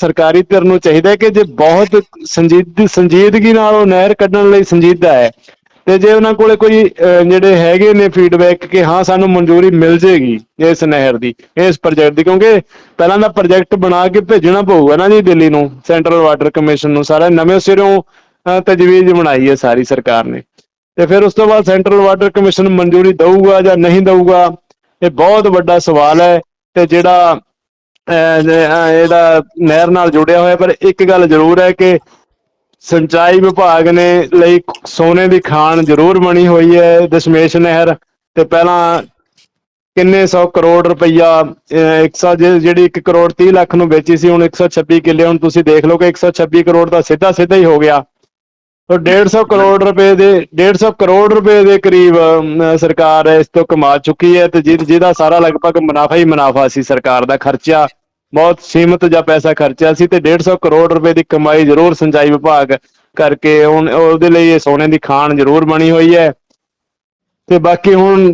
ਸਰਕਾਰੀ ਧਿਰ ਨੂੰ ਚਾਹੀਦਾ ਹੈ ਕਿ ਜੇ ਬਹੁਤ ਸੰਜੀਦ ਸੰਜੀਦਗੀ ਨਾਲ ਉਹ ਨਹਿਰ ਕੱਢਣ ਲਈ ਸੰਜੀਦਾ ਹੈ ਤੇ ਜੇ ਉਹਨਾਂ ਕੋਲੇ ਕੋਈ ਜਿਹੜੇ ਹੈਗੇ ਨੇ ਫੀਡਬੈਕ ਕਿ ਹਾਂ ਸਾਨੂੰ ਮਨਜ਼ੂਰੀ ਮਿਲ ਜੇਗੀ ਇਸ ਨਹਿਰ ਦੀ ਇਸ ਪ੍ਰੋਜੈਕਟ ਦੀ ਕਿਉਂਕਿ ਪਹਿਲਾਂ ਦਾ ਪ੍ਰੋਜੈਕਟ ਬਣਾ ਕੇ ਭੇਜਣਾ ਪਊਗਾ ਨਾ ਜੀ ਦਿੱਲੀ ਨੂੰ ਸੈਂਟਰਲ ਵਾਟਰ ਕਮਿਸ਼ਨ ਨੂੰ ਸਾਰਾ ਨਵੇਂ ਸਿਰੋਂ ਤਜਵੀਜ਼ ਬਣਾਈ ਹੈ ਸਾਰੀ ਸਰਕਾਰ ਨੇ। ਤੇ ਫਿਰ ਉਸ ਤੋਂ ਬਾਅਦ ਸੈਂਟਰਲ ਵਾਟਰ ਕਮਿਸ਼ਨ ਮਨਜ਼ੂਰੀ ਦਊਗਾ ਜਾਂ ਨਹੀਂ ਦਊਗਾ ਇਹ ਬਹੁਤ ਵੱਡਾ ਸਵਾਲ ਹੈ ਤੇ ਜਿਹੜਾ ਅਹ, ਇਹਦਾ ਨਹਿਰ ਨਾਲ ਜੁੜਿਆ ਹੋਇਆ ਪਰ ਇੱਕ ਗੱਲ ਜ਼ਰੂਰ ਹੈ ਕਿ ਸਿੰਚਾਈ ਵਿਭਾਗ ਨੇ ਲਈ ਸੋਨੇ ਦੀ ਖਾਨ ਜ਼ਰੂਰ ਬਣੀ ਹੋਈ ਹੈ ਦਸ਼ਮੇਸ਼ ਨਹਿਰ ਤੇ ਪਹਿਲਾਂ ਕਿੰਨੇ ਸੌ ਕਰੋੜ ਰੁਪਈਆ 100 ਜਿਹੜੀ 1 ਕਰੋੜ 30 ਲੱਖ ਨੂੰ ਵੇਚੀ ਸੀ, ਹੁਣ 126 ਕਿੱਲੇ, ਹੁਣ ਤੁਸੀਂ ਦੇਖ ਲਓ ਕਿ 126 ਕਰੋੜ ਦਾ ਸਿੱਧਾ ਸਿੱਧਾ ਹੀ ਹੋ ਗਿਆ। ਤਾਂ 150 ਕਰੋੜ ਰੁਪਏ ਦੇ 150 ਕਰੋੜ ਰੁਪਏ ਦੇ ਕਰੀਬ ਸਰਕਾਰ ਇਸ ਤੋਂ ਕਮਾ ਚੁੱਕੀ ਹੈ ਤੇ ਜਿਹਦਾ ਜਿਹਦਾ ਸਾਰਾ ਲਗਭਗ ਮੁਨਾਫਾ ਹੀ ਮੁਨਾਫਾ ਸੀ ਸਰਕਾਰ ਦਾ ਖਰਚਾ। ਬਹੁਤ ਸੀਮਤ ਜਿਹਾ ਪੈਸਾ ਖਰਚਿਆ ਸੀ ਤੇ 150 ਕਰੋੜ ਰੁਪਏ ਦੀ ਕਮਾਈ ਜ਼ਰੂਰ ਸਿੰਚਾਈ ਵਿਭਾਗ ਕਰਕੇ ਹੁਣ ਉਹਦੇ ਲਈ ਇਹ ਸੋਨੇ ਦੀ ਖਾਨ ਜ਼ਰੂਰ ਬਣੀ ਹੋਈ ਹੈ। ਤੇ ਬਾਕੀ ਹੁਣ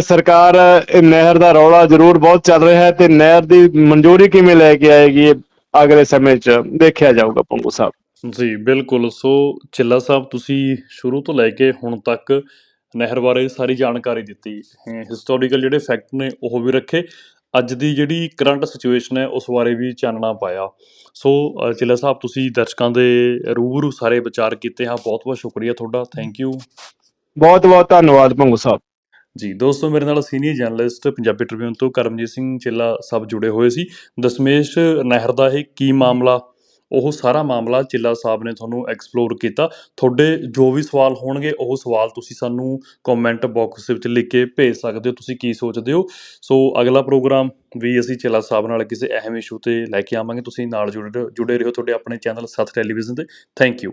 ਸਰਕਾਰ ਨਹਿਰ ਦਾ ਰੌਲਾ ਜ਼ਰੂਰ ਬਹੁਤ ਚੱਲ ਰਿਹਾ ਹੈ ਤੇ ਨਹਿਰ ਦੀ ਮਨਜ਼ੂਰੀ ਕਿਵੇਂ ਲੈ ਕੇ ਆਏਗੀ ਇਹ ਅਗਲੇ ਸਮੇਂ 'ਚ ਦੇਖਿਆ ਜਾਊਗਾ ਪੰਗੂ ਸਾਹਿਬ। ਜੀ, ਬਿਲਕੁਲ। ਸੋ ਚਿੱਲਾ ਸਾਹਿਬ, ਤੁਸੀਂ ਸ਼ੁਰੂ ਤੋਂ ਲੈ ਕੇ ਹੁਣ ਤੱਕ ਨਹਿਰ ਬਾਰੇ ਸਾਰੀ ਜਾਣਕਾਰੀ ਦਿੱਤੀ ਹਿਸਟੋਰੀਕਲ ਜਿਹੜੇ ਫੈਕਟ ਨੇ ਉਹ ਵੀ ਰੱਖੇ। ਅੱਜ ਦੀ ਜਿਹੜੀ ਕਰੰਟ ਸਿਚੁਏਸ਼ਨ ਹੈ ਉਸ ਬਾਰੇ ਵੀ ਚਾਨਣਾ ਪਾਇਆ। ਸੋ ਚਿੱਲਾ ਸਾਹਿਬ ਤੁਸੀਂ ਦਰਸ਼ਕਾਂ ਦੇ ਰੂਬਰੂ ਸਾਰੇ ਵਿਚਾਰ ਕੀਤੇ। ਹਾਂ ਬਹੁਤ ਬਹੁਤ ਸ਼ੁਕਰੀਆ ਤੁਹਾਡਾ। ਥੈਂਕ ਯੂ ਬਹੁਤ ਬਹੁਤ ਧੰਨਵਾਦ ਪੰਗੂ ਸਾਹਿਬ। ਜੀ ਦੋਸਤੋ ਮੇਰੇ ਨਾਲ ਸੀਨੀਅਰ ਜਰਨਲਿਸਟ ਪੰਜਾਬੀ ਟ੍ਰਿਬਿਊਨ ਤੋਂ ਕਰਮਜੀਤ ਸਿੰਘ ਚਿੱਲਾ ਸਾਹਿਬ ਜੁੜੇ ਹੋਏ ਸੀ। ਦਸ਼ਮੇਸ਼ ਨਹਿਰ ਦਾ ਇਹ ਕੀ ਮਾਮਲਾ? ਉਹ ਸਾਰਾ ਮਾਮਲਾ ਚਿੱਲਾ ਸਾਹਿਬ ਨੇ ਤੁਹਾਨੂੰ ਐਕਸਪਲੋਰ ਕੀਤਾ। ਤੁਹਾਡੇ ਜੋ ਵੀ ਸਵਾਲ ਹੋਣਗੇ, ਉਹ ਸਵਾਲ ਤੁਸੀਂ ਸਾਨੂੰ ਕਮੈਂਟ ਬਾਕਸ ਵਿੱਚ ਲਿਖ ਕੇ ਭੇਜ ਸਕਦੇ ਹੋ, ਤੁਸੀਂ ਕੀ ਸੋਚਦੇ ਹੋ? ਸੋ ਅਗਲਾ ਪ੍ਰੋਗਰਾਮ ਵੀ ਅਸੀਂ ਚਿੱਲਾ ਸਾਹਿਬ ਨਾਲ ਕਿਸੇ ਅਹਿਮ ਇਸ਼ੂ ਤੇ ਲੈ ਕੇ ਆਵਾਂਗੇ। ਤੁਸੀਂ ਨਾਲ ਜੁੜੇ ਰਹੋ- ਜੁੜੇ ਰਹੋ। ਤੁਹਾਡੇ ਆਪਣੇ ਚੈਨਲ ਸੱਤ ਟੈਲੀਵਿਜ਼ਨ ਤੇ। Thank you